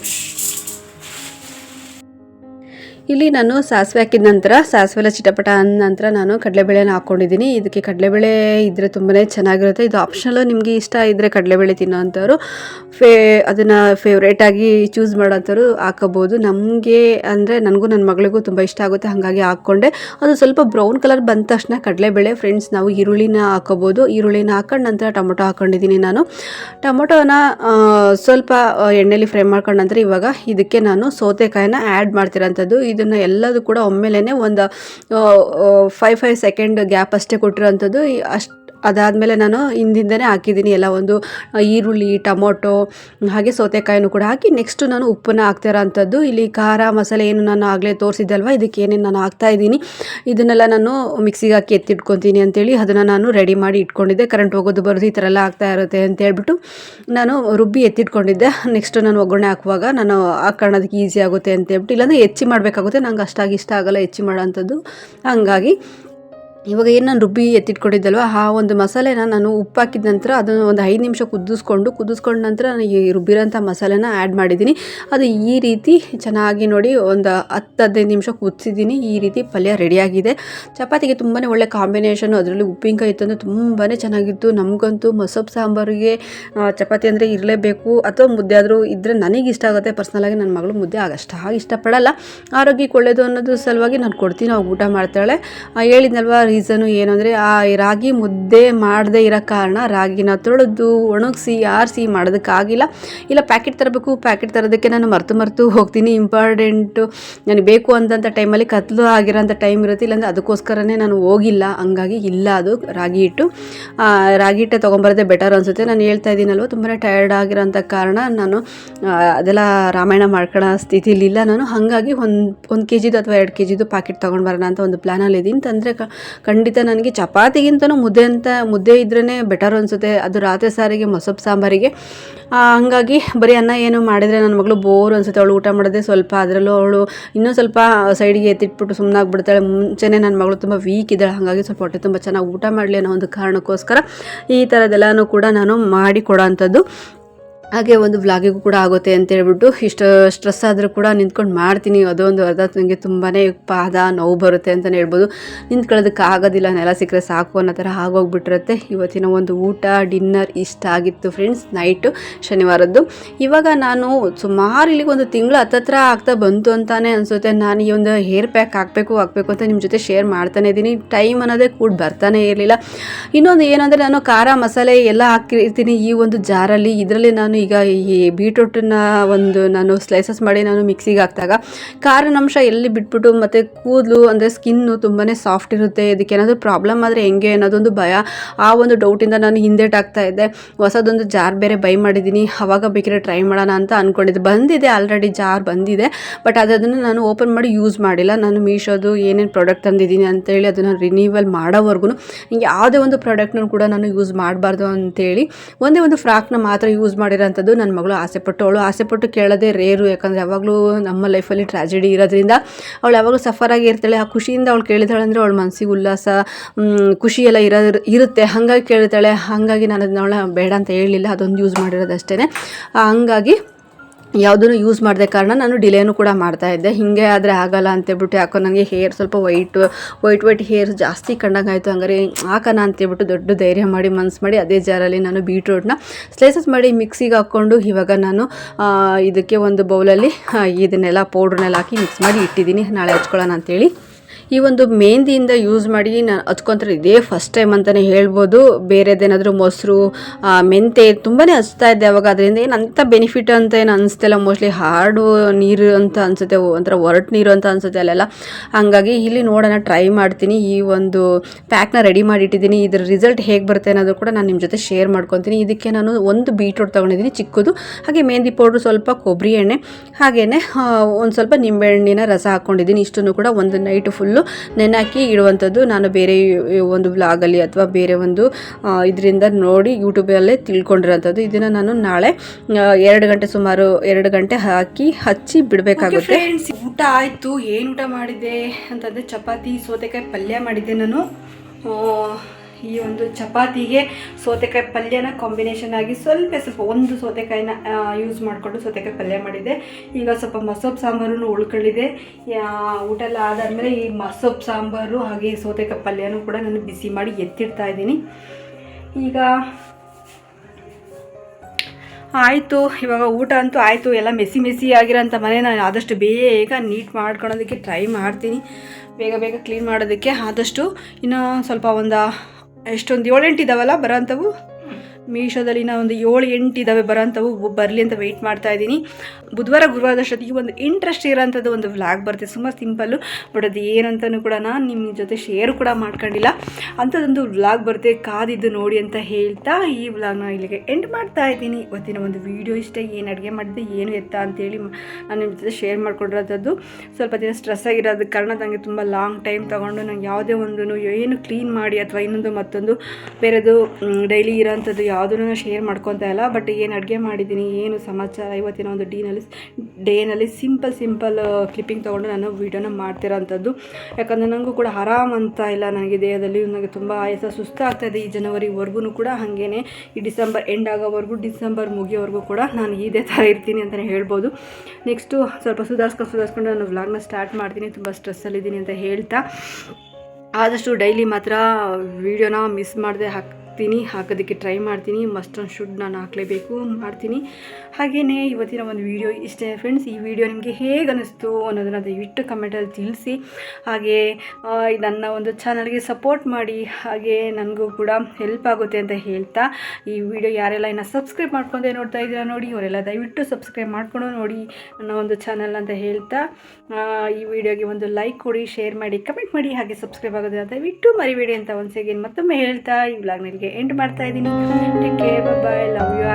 ಇಲ್ಲಿ ನಾನು ಸಾಸಿವೆ ಹಾಕಿದ ನಂತರ ಸಾಸಿವೆ ಎಲ್ಲ ಚಿಟಪಟ ಅಂದ ನಂತರ ನಾನು ಕಡಲೆಬೇಳೆನ ಹಾಕ್ಕೊಂಡಿದ್ದೀನಿ ಇದಕ್ಕೆ ಕಡಲೆಬೇಳೆ ಇದ್ದರೆ ತುಂಬಾ ಚೆನ್ನಾಗಿರುತ್ತೆ. ಇದು ಆಪ್ಷನಲ್ಲು ನಿಮಗೆ ಇಷ್ಟ ಇದ್ದರೆ ಕಡಲೆಬೇಳೆ ತಿನ್ನೋವಂಥವ್ರು ಫೇ, ಅದನ್ನು ಫೇವ್ರೇಟಾಗಿ ಚೂಸ್ ಮಾಡೋಂಥವ್ರು ಹಾಕೋಬೋದು. ನಮಗೆ ಅಂದರೆ ನನಗೂ ನನ್ನ ಮಗಳಿಗೂ ತುಂಬ ಇಷ್ಟ ಆಗುತ್ತೆ, ಹಾಗಾಗಿ ಹಾಕ್ಕೊಂಡೆ. ಅದು ಸ್ವಲ್ಪ ಬ್ರೌನ್ ಕಲರ್ ಬಂದ ತಕ್ಷಣ ಕಡಲೆಬೇಳೆ ಫ್ರೆಂಡ್ಸ್ ನಾವು ಈರುಳ್ಳಿನ ಹಾಕೋಬೋದು. ಈರುಳ್ಳಿನ ಹಾಕೊಂಡು ನಂತರ ಟೊಮೊಟೊ ಹಾಕ್ಕೊಂಡಿದ್ದೀನಿ ನಾನು. ಟೊಮೊಟೊನ ಸ್ವಲ್ಪ ಎಣ್ಣೆಲಿ ಫ್ರೈ ಮಾಡ್ಕೊಂಡ ನಂತರ ಇವಾಗ ಇದಕ್ಕೆ ನಾನು ಸೌತೆಕಾಯಿನ ಆ್ಯಡ್ ಮಾಡ್ತಿರೋಂಥದ್ದು. ಇದನ್ನು ಎಲ್ಲದೂ ಕೂಡ ಒಮ್ಮೆಲೇ ಒಂದು ಫೈವ್ ಫೈವ್ ಸೆಕೆಂಡ್ ಗ್ಯಾಪ್ ಅಷ್ಟೇ ಕೊಟ್ಟಿರೋಂಥದ್ದು ಅಷ್ಟು ಅದಾದಮೇಲೆ ನಾನು ಹಿಂದಿಂದನೇ ಹಾಕಿದ್ದೀನಿ. ಎಲ್ಲ ಒಂದು ಈರುಳ್ಳಿ, ಟೊಮೊಟೊ, ಹಾಗೆ ಸೌತೆಕಾಯಿನೂ ಕೂಡ ಹಾಕಿ ನೆಕ್ಸ್ಟು ನಾನು ಉಪ್ಪನ್ನು ಹಾಕ್ತಾ ಇರೋಂಥದ್ದು ಇಲ್ಲಿ ಖಾರ ಮಸಾಲೆ ಏನು ನಾನು ಆಗಲೇ ತೋರಿಸಿದ್ದಲ್ವ? ಇದಕ್ಕೆ ಏನೇನು ನಾನು ಹಾಕ್ತಾ ಇದ್ದೀನಿ. ಇದನ್ನೆಲ್ಲ ನಾನು ಮಿಕ್ಸಿಗೆ ಹಾಕಿ ಎತ್ತಿಟ್ಕೊತೀನಿ ಅಂತೇಳಿ ಅದನ್ನು ನಾನು ರೆಡಿ ಮಾಡಿ ಇಟ್ಕೊಂಡಿದ್ದೆ. ಕರೆಂಟ್ ಹೋಗೋದು ಬರೋದು ಈ ಥರ ಎಲ್ಲ ಆಗ್ತಾ ಇರುತ್ತೆ ಅಂತ ಹೇಳ್ಬಿಟ್ಟು ನಾನು ರುಬ್ಬಿ ಎತ್ತಿಟ್ಕೊಂಡಿದ್ದೆ. ನೆಕ್ಸ್ಟು ನಾನು ಒಗ್ಗರಣೆ ಹಾಕುವಾಗ ನಾನು ಹಾಕೊಳ್ಳೋದಕ್ಕೆ ಈಸಿ ಆಗುತ್ತೆ ಅಂತ ಹೇಳ್ಬಿಟ್ಟು, ಇಲ್ಲಾಂದರೆ ಹೆಚ್ಚಿ ಮಾಡಬೇಕಾಗುತ್ತೆ. ನಂಗೆ ಅಷ್ಟಾಗಿ ಇಷ್ಟ ಆಗಲ್ಲ ಹೆಚ್ಚಿ ಮಾಡೋಂಥದ್ದು ಹಂಗಾಗಿ ಇವಾಗ ಏನು ನಾನು ರುಬ್ಬಿ ಎತ್ತಿಟ್ಕೊಂಡಿದ್ದಲ್ವ? ಆ ಒಂದು ಮಸಾಲೆನ ನಾನು ಉಪ್ಪು ಹಾಕಿದ ನಂತರ ಅದನ್ನು ಒಂದು ಐದು ನಿಮಿಷ ಕುದಿಸ್ಕೊಂಡು, ಕುದಿಸ್ಕೊಂಡ ನಂತರ ನಾನು ಈ ರುಬ್ಬಿರೋಂಥ ಮಸಾಲೆನ ಆ್ಯಡ್ ಮಾಡಿದ್ದೀನಿ. ಅದು ಈ ರೀತಿ ಚೆನ್ನಾಗಿ ನೋಡಿ ಒಂದು ಹತ್ತು ಹದಿನೈದು ನಿಮಿಷ ಕುದಿಸಿದ್ದೀನಿ. ಈ ರೀತಿ ಪಲ್ಯ ರೆಡಿಯಾಗಿದೆ. ಚಪಾತಿಗೆ ತುಂಬಾ ಒಳ್ಳೆ ಕಾಂಬಿನೇಷನು ಅದರಲ್ಲಿ ಉಪ್ಪಿನಕಾಯಿ ಇತ್ತು ಅಂದರೆ ತುಂಬಾ ಚೆನ್ನಾಗಿತ್ತು. ನಮಗಂತೂ ಮಸೊಪ್ಪು ಸಾಂಬಾರಿಗೆ ಚಪಾತಿ ಅಂದರೆ ಇರಲೇಬೇಕು. ಅಥವಾ ಮುದ್ದೆ ಆದರೂ ಇದ್ದರೆ ನನಗೆ ಇಷ್ಟ ಆಗುತ್ತೆ. ಪರ್ಸ್ನಲಾಗಿ ನನ್ನ ಮಗಳು ಮುದ್ದೆ ಅಷ್ಟಾಗಿ ಇಷ್ಟಪಡಲ್ಲ. ಆರೋಗ್ಯಕ್ಕೆ ಒಳ್ಳೆಯದು ಅನ್ನೋದು ಸಲುವಾಗಿ ನಾನು ಕೊಡ್ತೀನಿ. ಅವಾಗ ಊಟ ಮಾಡ್ತಾಳೆ. ಹೇಳಿದ್ನಲ್ವ ರೀಸನು ಏನು ಅಂದರೆ, ಆ ರಾಗಿ ಮುದ್ದೆ ಮಾಡದೇ ಇರೋ ಕಾರಣ ರಾಗಿನ ತೊಳೆದು ಒಣಗಿಸಿ, ಆರಿಸಿ ಮಾಡೋದಕ್ಕಾಗಿಲ್ಲ. ಇಲ್ಲ, ಪ್ಯಾಕೆಟ್ ತರಬೇಕು, ಪ್ಯಾಕೆಟ್ ತರೋದಕ್ಕೆ ನಾನು ಮರ್ತು ಮರ್ತು ಹೋಗ್ತೀನಿ. ಇಂಪಾರ್ಟೆಂಟು, ನನಗೆ ಬೇಕು ಅಂತಂಥ ಟೈಮಲ್ಲಿ ಕತ್ಲು ಆಗಿರೋಂಥ ಟೈಮ್ ಇರುತ್ತೆ. ಇಲ್ಲಾಂದರೆ ಅದಕ್ಕೋಸ್ಕರನೇ ನಾನು ಹೋಗಿಲ್ಲ. ಹಂಗಾಗಿ ಇಲ್ಲ, ಅದು ರಾಗಿ ಹಿಟ್ಟು. ರಾಗಿ ಹಿಟ್ಟೆ ತೊಗೊಂಬರೋದೇ ಬೆಟರ್ ಅನಿಸುತ್ತೆ. ನಾನು ಹೇಳ್ತಾ ಇದ್ದೀನಲ್ವ ತುಂಬಾ ಟಯರ್ಡ್ ಆಗಿರೋಂಥ ಕಾರಣ ನಾನು ಅದೆಲ್ಲ ರಾಮಾಯಣ ಮಾಡ್ಕೊಳ್ಳೋ ಸ್ಥಿತಿಲಿಲ್ಲ ನಾನು ಹಾಗಾಗಿ ಒಂದು ಒಂದು ಕೆ ಜಿದು ಅಥವಾ ಎರಡು ಕೆ ಜಿದು ಪ್ಯಾಕೆಟ್ ತೊಗೊಂಡು ಬರೋಣ ಅಂತ ಒಂದು ಪ್ಲ್ಯಾನಲ್ಲಿ ಇದ್ದೀನಿ ತಂದರೆ ಖಂಡಿತ ನನಗೆ ಚಪಾತಿಗಿಂತನೂ ಮುದ್ದೆ ಅಂತ, ಮುದ್ದೆ ಇದ್ರೇ ಬೆಟರ್ ಅನಿಸುತ್ತೆ. ಅದು ರಾತ್ರಿ ಸಾರಿಗೆ ಮೊಸಪ್ಪು ಸಾಂಬಾರಿಗೆ. ಹಂಗಾಗಿ ಬರೀ ಅನ್ನ ಏನು ಮಾಡಿದರೆ ನನ್ನ ಮಗಳು ಬೋರ್ ಅನಿಸುತ್ತೆ. ಅವಳು ಊಟ ಮಾಡೋದೇ ಸ್ವಲ್ಪ, ಅದರಲ್ಲೂ ಅವಳು ಇನ್ನೂ ಸ್ವಲ್ಪ ಸೈಡಿಗೆ ಎತ್ತಿಟ್ಬಿಟ್ಟು ಸುಮ್ಮನಾಗ್ಬಿಡ್ತಾಳೆ ಮುಂಚೆನೇ ನನ್ನ ಮಗಳು ತುಂಬ ವೀಕ್ ಇದ್ದಾಳೆ. ಹಾಗಾಗಿ ಸ್ವಲ್ಪ ಹೊಟ್ಟೆ ತುಂಬ ಚೆನ್ನಾಗಿ ಊಟ ಮಾಡಲಿ ಅನ್ನೋ ಒಂದು ಕಾರಣಕ್ಕೋಸ್ಕರ ಈ ಥರದ್ದೆಲ್ಲನೂ ಕೂಡ ನಾನು ಮಾಡಿ ಕೊಡೋ ಅಂಥದ್ದು ಹಾಗೆ ಒಂದು ವ್ಲಾಗಿಗೂ ಕೂಡ ಆಗುತ್ತೆ ಅಂತ ಹೇಳ್ಬಿಟ್ಟು ಇಷ್ಟು ಸ್ಟ್ರೆಸ್ ಆದರೂ ಕೂಡ ನಿಂತ್ಕೊಂಡು ಮಾಡ್ತೀನಿ. ಅದೊಂದು ಅರ್ಧ ನನಗೆ ತುಂಬಾ ಪಾದ ನೋವು ಬರುತ್ತೆ ಅಂತಲೇ ಹೇಳ್ಬೋದು. ನಿಂತ್ಕೊಳ್ಳೋದಕ್ಕೆ ಆಗೋದಿಲ್ಲ, ನೆಲ ಸಿಕ್ಕರೆ ಸಾಕು ಅನ್ನೋ ಥರ ಆಗೋಗ್ಬಿಟ್ಟಿರುತ್ತೆ. ಇವತ್ತಿನ ಒಂದು ಊಟ ಡಿನ್ನರ್ ಇಷ್ಟ ಆಗಿತ್ತು ಫ್ರೆಂಡ್ಸ್ ನೈಟು ಶನಿವಾರದ್ದು. ಇವಾಗ ನಾನು ಸುಮಾರು ಇಲ್ಲಿಗೆ ಒಂದು ತಿಂಗಳು ಹತ್ತತ್ರ ಆಗ್ತಾ ಬಂತು ಅಂತಾನೆ ಅನಿಸುತ್ತೆ. ನಾನು ಈ ಒಂದು ಹೇರ್ ಪ್ಯಾಕ್ ಹಾಕಬೇಕು ಹಾಕಬೇಕು ಅಂತ ನಿಮ್ಮ ಜೊತೆ ಶೇರ್ ಮಾಡ್ತಾನೆ ಇದ್ದೀನಿ. ಟೈಮ್ ಅನ್ನೋದೇ ಕೂಡ ಬರ್ತಾನೆ ಇರಲಿಲ್ಲ. ಇನ್ನೊಂದು ಏನಂದರೆ ನಾನು ಖಾರ ಮಸಾಲೆ ಎಲ್ಲ ಹಾಕಿರ್ತೀನಿ ಈ ಒಂದು ಜಾರಲ್ಲಿ. ಇದರಲ್ಲಿ ನಾನು ಈಗ ಈ ಬೀಟ್ರೂಟನ್ನ ಒಂದು ನಾನು ಸ್ಲೈಸಸ್ ಮಾಡಿ ನಾನು ಮಿಕ್ಸಿಗೆ ಹಾಕಿದಾಗ ಖಾರನಂಶ ಎಲ್ಲಿ ಬಿಟ್ಬಿಟ್ಟು ಮತ್ತು ಕೂದಲು ಅಂದರೆ ಸ್ಕಿನ್ನು ತುಂಬಾ ಸಾಫ್ಟ್ ಇರುತ್ತೆ, ಇದಕ್ಕೆ ಏನಾದರೂ ಪ್ರಾಬ್ಲಮ್ ಆದರೆ ಹೆಂಗೆ ಅನ್ನೋದೊಂದು ಭಯ. ಆ ಒಂದು ಡೌಟಿಂದ ನಾನು ಹಿಂದೇಟ್ ಆಗ್ತಾ ಇದ್ದೆ. ಹೊಸದೊಂದು ಜಾರ್ ಬೇರೆ ಬೈ ಮಾಡಿದ್ದೀನಿ. ಅವಾಗ ಬೇಕಿದ್ರೆ ಟ್ರೈ ಮಾಡೋಣ ಅಂತ ಅಂದ್ಕೊಂಡಿದ್ದೆ ಬಂದಿದೆ ಆಲ್ರೆಡಿ ಜಾರ್ ಬಂದಿದೆ. ಬಟ್ ಅದನ್ನು ನಾನು ಓಪನ್ ಮಾಡಿ ಯೂಸ್ ಮಾಡಿಲ್ಲ. ನಾನು ಮೀಶೋದು ಏನೇನು ಪ್ರಾಡಕ್ಟ್ ತಂದಿದ್ದೀನಿ ಅಂತೇಳಿ ಅದನ್ನು ರಿನೀವಲ್ ಮಾಡೋವರೆಗೂ ಯಾವುದೇ ಒಂದು ಪ್ರಾಡಕ್ಟ್ನೂ ಕೂಡ ನಾನು ಯೂಸ್ ಮಾಡಬಾರ್ದು ಅಂತೇಳಿ ಒಂದೇ ಒಂದು ಫ್ರಾಕ್ನ ಮಾತ್ರ ಯೂಸ್ ಮಾಡಿರೋಂಥದ್ದು ನನ್ನ ಮಗಳು ಆಸೆಪಟ್ಟು ಅವಳು ಆಸೆಪಟ್ಟು ಕೇಳೋದೇ ರೇರು. ಯಾಕಂದರೆ ಯಾವಾಗಲೂ ನಮ್ಮ ಲೈಫಲ್ಲಿ ಟ್ರಾಜಿಡಿ ಇರೋದ್ರಿಂದ ಅವಳು ಯಾವಾಗಲೂ ಆಗಿ ಇರ್ತಾಳೆ. ಆ ಖುಷಿಯಿಂದ ಅವಳು ಕೇಳಿದಾಳೆ ಅಂದರೆ ಅವಳ ಮನಸ್ಸಿಗೆ ಉಲ್ಲಾಸ ಖುಷಿ ಎಲ್ಲ ಇರೋ, ಇರುತ್ತೆ. ಹಾಗಾಗಿ ಕೇಳ್ತಾಳೆ ಹಾಗಾಗಿ ನಾನು ಅದನ್ನ ಅವಳ ಬೇಡ ಅಂತ ಹೇಳಲಿಲ್ಲ ಅದೊಂದು ಯೂಸ್ ಮಾಡಿರೋದು ಅಷ್ಟೇ ಹಂಗಾಗಿ ಯಾವುದನ್ನು ಯೂಸ್ ಮಾಡದೆ ಕಾರಣ ನಾನು ಡಿಲೇನು ಕೂಡ ಮಾಡ್ತಾ ಇದ್ದೆ. ಹೀಗೆ ಆದರೆ ಆಗಲ್ಲ ಅಂತೇಳ್ಬಿಟ್ಟು ಯಾಕೋ ನನಗೆ ಹೇರ್ ಸ್ವಲ್ಪ ವೈಟ್ ವೈಟ್ ವೈಟ್ ಹೇರ್ ಜಾಸ್ತಿ ಕಂಡಂಗೆ ಆಯಿತು ಹಂಗಾರೆ ಹಾಕೋಣ ಅಂತೇಳ್ಬಿಟ್ಟು ದೊಡ್ಡ ಧೈರ್ಯ ಮಾಡಿ, ಮನ್ಸು ಮಾಡಿ ಅದೇ ಜಾರಲ್ಲಿ ನಾನು ಬೀಟ್ರೂಟ್ನ ಸ್ಲೈಸಸ್ ಮಾಡಿ ಮಿಕ್ಸಿಗೆ ಹಾಕ್ಕೊಂಡು ಇವಾಗ ನಾನು ಇದಕ್ಕೆ ಒಂದು ಬೌಲಲ್ಲಿ ಇದನ್ನೆಲ್ಲ ಪೌಡ್ರನ್ನೆಲ್ಲ ಹಾಕಿ ಮಿಕ್ಸ್ ಮಾಡಿ ಇಟ್ಟಿದ್ದೀನಿ. ನಾಳೆ ಹಚ್ಕೊಳ್ಳೋಣ ಅಂತೇಳಿ. ಈ ಒಂದು ಮೆಹಂದಿಯಿಂದ ಯೂಸ್ ಮಾಡಿ ನಾನು ಹಚ್ಕೊತಾರೆ. ಇದೇ ಫಸ್ಟ್ ಟೈಮ್ ಅಂತಲೇ ಹೇಳ್ಬೋದು. ಬೇರೆದೇನಾದರೂ ಮೊಸರು ಮೆಂತೆ ತುಂಬಾ ಹಚ್ತಾ ಇದ್ದೆ ಅವಾಗ. ಅದರಿಂದ ಏನು ಅಂಥ ಬೆನಿಫಿಟ್ ಅಂತ ಏನು ಅನಿಸ್ತಿಲ್ಲ. ಮೋಸ್ಟ್ಲಿ ಹಾರ್ಡು ನೀರು ಅಂತ ಅನಿಸುತ್ತೆ. ಒಂಥರ ಒರಟು ನೀರು ಅಂತ ಅನಿಸುತ್ತೆ ಅಲ್ಲೆಲ್ಲ. ಹಾಗಾಗಿ ಇಲ್ಲಿ ನೋಡೋಣ ಟ್ರೈ ಮಾಡ್ತೀನಿ. ಈ ಒಂದು ಪ್ಯಾಕ್ನ ರೆಡಿ ಮಾಡಿಟ್ಟಿದ್ದೀನಿ. ಇದ್ರ ರಿಸಲ್ಟ್ ಹೇಗೆ ಬರುತ್ತೆ ಅನ್ನೋದು ಕೂಡ ನಾನು ನಿಮ್ಮ ಜೊತೆ ಶೇರ್ ಮಾಡ್ಕೊತೀನಿ. ಇದಕ್ಕೆ ನಾನು ಒಂದು ಬೀಟ್ರೂಟ್ ತೊಗೊಂಡಿದ್ದೀನಿ. ಚಿಕ್ಕದು. ಹಾಗೆ ಮೆಹಂದಿ ಪೌಡ್ರು ಸ್ವಲ್ಪ ಕೊಬ್ಬರಿ ಎಣ್ಣೆ. ಹಾಗೆಯೇ ಒಂದು ಸ್ವಲ್ಪ ನಿಂಬೆಹಣ್ಣಿನ ರಸ ಹಾಕ್ಕೊಂಡಿದ್ದೀನಿ ಇಷ್ಟನ್ನು ಕೂಡ ಒಂದು ನೈಟ್ ಫುಲ್ಲು ನೆನಾಕಿ ಇಡುವಂಥದ್ದು. ನಾನು ಬೇರೆ ಒಂದು ಬ್ಲಾಗಲ್ಲಿ ಅಥವಾ ಬೇರೆ ಒಂದು ಇದರಿಂದ ನೋಡಿ ಯೂಟ್ಯೂಬಲ್ಲೇ ತಿಳ್ಕೊಂಡಿರೋಂಥದ್ದು ಇದನ್ನು ನಾನು ನಾಳೆ ಎರಡು ಗಂಟೆ ಸುಮಾರು ಎರಡು ಗಂಟೆ ಹಾಕಿ ಹಚ್ಚಿ ಬಿಡಬೇಕಾಗುತ್ತೆ. ಊಟ ಆಯಿತು. ಏನು ಊಟ ಮಾಡಿದೆ ಅಂತಂದರೆ ಚಪಾತಿ, ಸೌತೆಕಾಯಿ ಪಲ್ಯ ಮಾಡಿದ್ದೆ ನಾನು. ಈ ಒಂದು ಚಪಾತಿಗೆ ಸೌತೆಕಾಯಿ ಪಲ್ಯನ ಕಾಂಬಿನೇಷನ್ ಆಗಿ ಸ್ವಲ್ಪ ಸ್ವಲ್ಪ ಒಂದು ಸೌತೆಕಾಯಿನ ಯೂಸ್ ಮಾಡಿಕೊಂಡು ಸೌತೆಕಾಯಿ ಪಲ್ಯ ಮಾಡಿದ್ದೆ ಈಗ ಸ್ವಲ್ಪ ಮಸೊಪ್ಪು ಸಾಂಬಾರು ಉಳ್ಕೊಳ್ಳಿದೆ ಊಟ ಎಲ್ಲ ಆದಾದಮೇಲೆ ಈ ಮಸೊಪ್ಪು ಸಾಂಬಾರು ಹಾಗೆ ಸೌತೆಕಾಯಿ ಪಲ್ಯನೂ ಕೂಡ ನಾನು ಬಿಸಿ ಮಾಡಿ ಎತ್ತಿಡ್ತಾ ಇದ್ದೀನಿ. ಈಗ ಆಯಿತು, ಇವಾಗ ಊಟ ಅಂತೂ ಆಯಿತು. ಎಲ್ಲ ಮೆಸಿ ಮೆಸಿ ಆಗಿರೋಂಥ ಮನೆ. ನಾನು ಆದಷ್ಟು ಬೇಗ ನೀಟ್ ಮಾಡ್ಕೊಳೋದಕ್ಕೆ ಟ್ರೈ ಮಾಡ್ತೀನಿ. ಬೇಗ ಬೇಗ ಕ್ಲೀನ್ ಮಾಡೋದಕ್ಕೆ ಆದಷ್ಟು ಇನ್ನೂ ಸ್ವಲ್ಪ ಒಂದು ಎಷ್ಟೊಂದು ಏಳೆಂಟು ಇದ್ದಾವಲ್ಲ ಬರೋಂಥವು ಮೀಶೋದಲ್ಲಿ ನಾನು ಒಂದು ಏಳು ಎಂಟು ಇದ್ದಾವೆ ಬರೋಂಥವು ಬರಲಿ ಅಂತ ವೆಯ್ಟ್ ಮಾಡ್ತಾ ಇದ್ದೀನಿ. ಬುಧವಾರ ಗುರುವಾರದಷ್ಟೊತ್ತಿಗೆ ಒಂದು ಇಂಟ್ರೆಸ್ಟ್ ಇರೋಂಥದ್ದು ಒಂದು ವ್ಲಾಗ್ ಬರುತ್ತೆ ತುಂಬ ಸಿಂಪಲ್ಲು ಬಟ್ ಅದು ಏನಂತನೂ ಕೂಡ ನಾನು ನಿಮ್ಮ ಜೊತೆ ಶೇರ್ ಕೂಡ ಮಾಡ್ಕೊಂಡಿಲ್ಲ. ಅಂಥದ್ದೊಂದು ವ್ಲಾಗ್ ಬರುತ್ತೆ ಕಾದಿದ್ದು ನೋಡಿ ಅಂತ ಹೇಳ್ತಾ ಈ ವ್ಲಾಗ್ನ ಇಲ್ಲಿಗೆ ಎಂಡ್ ಮಾಡ್ತಾ ಇದ್ದೀನಿ. ಇವತ್ತಿನ ಒಂದು ವೀಡಿಯೋ ಇಷ್ಟ, ಏನು ಅಡುಗೆ ಮಾಡಿದೆ ಏನು ಎತ್ತ ಅಂತೇಳಿ ನಾನು ನಿಮ್ಮ ಜೊತೆ ಶೇರ್ ಮಾಡ್ಕೊಂಡಿರೋಂಥದ್ದು. ಸ್ವಲ್ಪ ದಿನ ಸ್ಟ್ರೆಸ್ ಆಗಿರೋದ ಕಾರಣ ನನಗೆ ತುಂಬ ಲಾಂಗ್ ಟೈಮ್ ತೊಗೊಂಡು ನಂಗೆ ಯಾವುದೇ ಒಂದು ಏನು ಕ್ಲೀನ್ ಮಾಡಿ ಅಥವಾ ಇನ್ನೊಂದು ಮತ್ತೊಂದು, ಬೇರೆದು ಡೈಲಿ ಇರೋಂಥದ್ದು ಯಾವುದನ್ನು ಶೇರ್ ಮಾಡ್ಕೊತಾ ಇಲ್ಲ. ಬಟ್ ಏನು ಅಡುಗೆ ಮಾಡಿದ್ದೀನಿ, ಏನು ಸಮಾಚಾರ? ಇವತ್ತಿನ ಒಂದು ಡೀನಲ್ಲಿ, ಡೇನಲ್ಲಿ ಸಿಂಪಲ್ ಸಿಂಪಲ್ ಕ್ಲಿಪ್ಪಿಂಗ್ ತೊಗೊಂಡು ನಾನು ವೀಡಿಯೋನ ಮಾಡ್ತಿರೋ ಅಂಥದ್ದು ಯಾಕಂದರೆ ನನಗೂ ಕೂಡ ಆರಾಮ್ ಅಂತ ಇಲ್ಲ ನನಗೆ ದೇಹದಲ್ಲಿ. ನನಗೆ ತುಂಬ ಆಯಾಸ ಸುಸ್ತಾಗ್ತಾ ಇದೆ ಈ ಜನವರಿವರೆಗೂ ಕೂಡ ಹಾಗೇನೆ. ಈ ಡಿಸೆಂಬರ್ ಎಂಡ್ ಆಗೋವರೆಗೂ, ಡಿಸೆಂಬರ್ ಮುಗಿಯೋವರೆಗೂ ಕೂಡ ನಾನು ಇದೇ ಥರ ಇರ್ತೀನಿ ಅಂತಲೇ ಹೇಳ್ಬೋದು. ನೆಕ್ಸ್ಟು ಸ್ವಲ್ಪ ಸುಧಾರಿಸ್ಕೊಂಡು ಸುಧಾರಿಸ್ಕೊಂಡು ನಾನು ವ್ಲಾಗ್ನ ಸ್ಟಾರ್ಟ್ ಮಾಡ್ತೀನಿ. ತುಂಬ ಸ್ಟ್ರೆಸ್ಸಲ್ಲಿದ್ದೀನಿ ಅಂತ ಹೇಳ್ತಾ. ಆದಷ್ಟು ಡೈಲಿ ಮಾತ್ರ ವೀಡಿಯೋನ ಮಿಸ್ ಮಾಡದೆ ಹಾಕ್ತೀನಿ, ಹಾಕೋದಕ್ಕೆ ಟ್ರೈ ಮಾಡ್ತೀನಿ ಮಸ್ಟ್ ಆನ್ ಶುಡ್ ನಾನು ಹಾಕಲೇಬೇಕು ಮಾಡ್ತೀನಿ. ಹಾಗೆಯೇ ಇವತ್ತಿನ ಒಂದು ವೀಡಿಯೋ ಇಷ್ಟೇ ಫ್ರೆಂಡ್ಸ್ ಈ ವಿಡಿಯೋ ನಿಮಗೆ ಹೇಗೆ ಅನ್ನಿಸ್ತು ಅನ್ನೋದನ್ನು ದಯವಿಟ್ಟು ಕಮೆಂಟಲ್ಲಿ ತಿಳಿಸಿ. ಹಾಗೆ ನನ್ನ ಒಂದು ಚಾನಲ್ಗೆ ಸಪೋರ್ಟ್ ಮಾಡಿ, ಹಾಗೆ ನನಗೂ ಕೂಡ ಹೆಲ್ಪ್ ಆಗುತ್ತೆ ಅಂತ ಹೇಳ್ತಾ. ಈ ವಿಡಿಯೋ ಯಾರೆಲ್ಲ ಇನ್ನು ಸಬ್ಸ್ಕ್ರೈಬ್ ಮಾಡ್ಕೊಂಡೆ ನೋಡ್ತಾ ಇದ್ದೀರಾ ನೋಡಿ, ಅವರೆಲ್ಲ ದಯವಿಟ್ಟು ಸಬ್ಸ್ಕ್ರೈಬ್ ಮಾಡ್ಕೊಂಡು ನೋಡಿ ನನ್ನ ಒಂದು ಚಾನಲ್ ಅಂತ ಹೇಳ್ತಾ. ಈ ವಿಡಿಯೋಗೆ ಒಂದು ಲೈಕ್ ಕೊಡಿ ಶೇರ್ ಮಾಡಿ ಕಮೆಂಟ್ ಮಾಡಿ, ಹಾಗೆ ಸಬ್ಸ್ಕ್ರೈಬ್ ಆಗೋದನ್ನ ದಯವಿಟ್ಟು ಮರಿಬೇಡಿ ಅಂತ ಅಗೇನ್ ಮತ್ತೊಮ್ಮೆ ಹೇಳ್ತಾ. ಈ ವ್ಲಾಗ್ನಲ್ಲಿಗೆ ಎಂಡ್ ಮಾಡ್ತಾ ಇದ್ದೀನಿ. Take care bye love you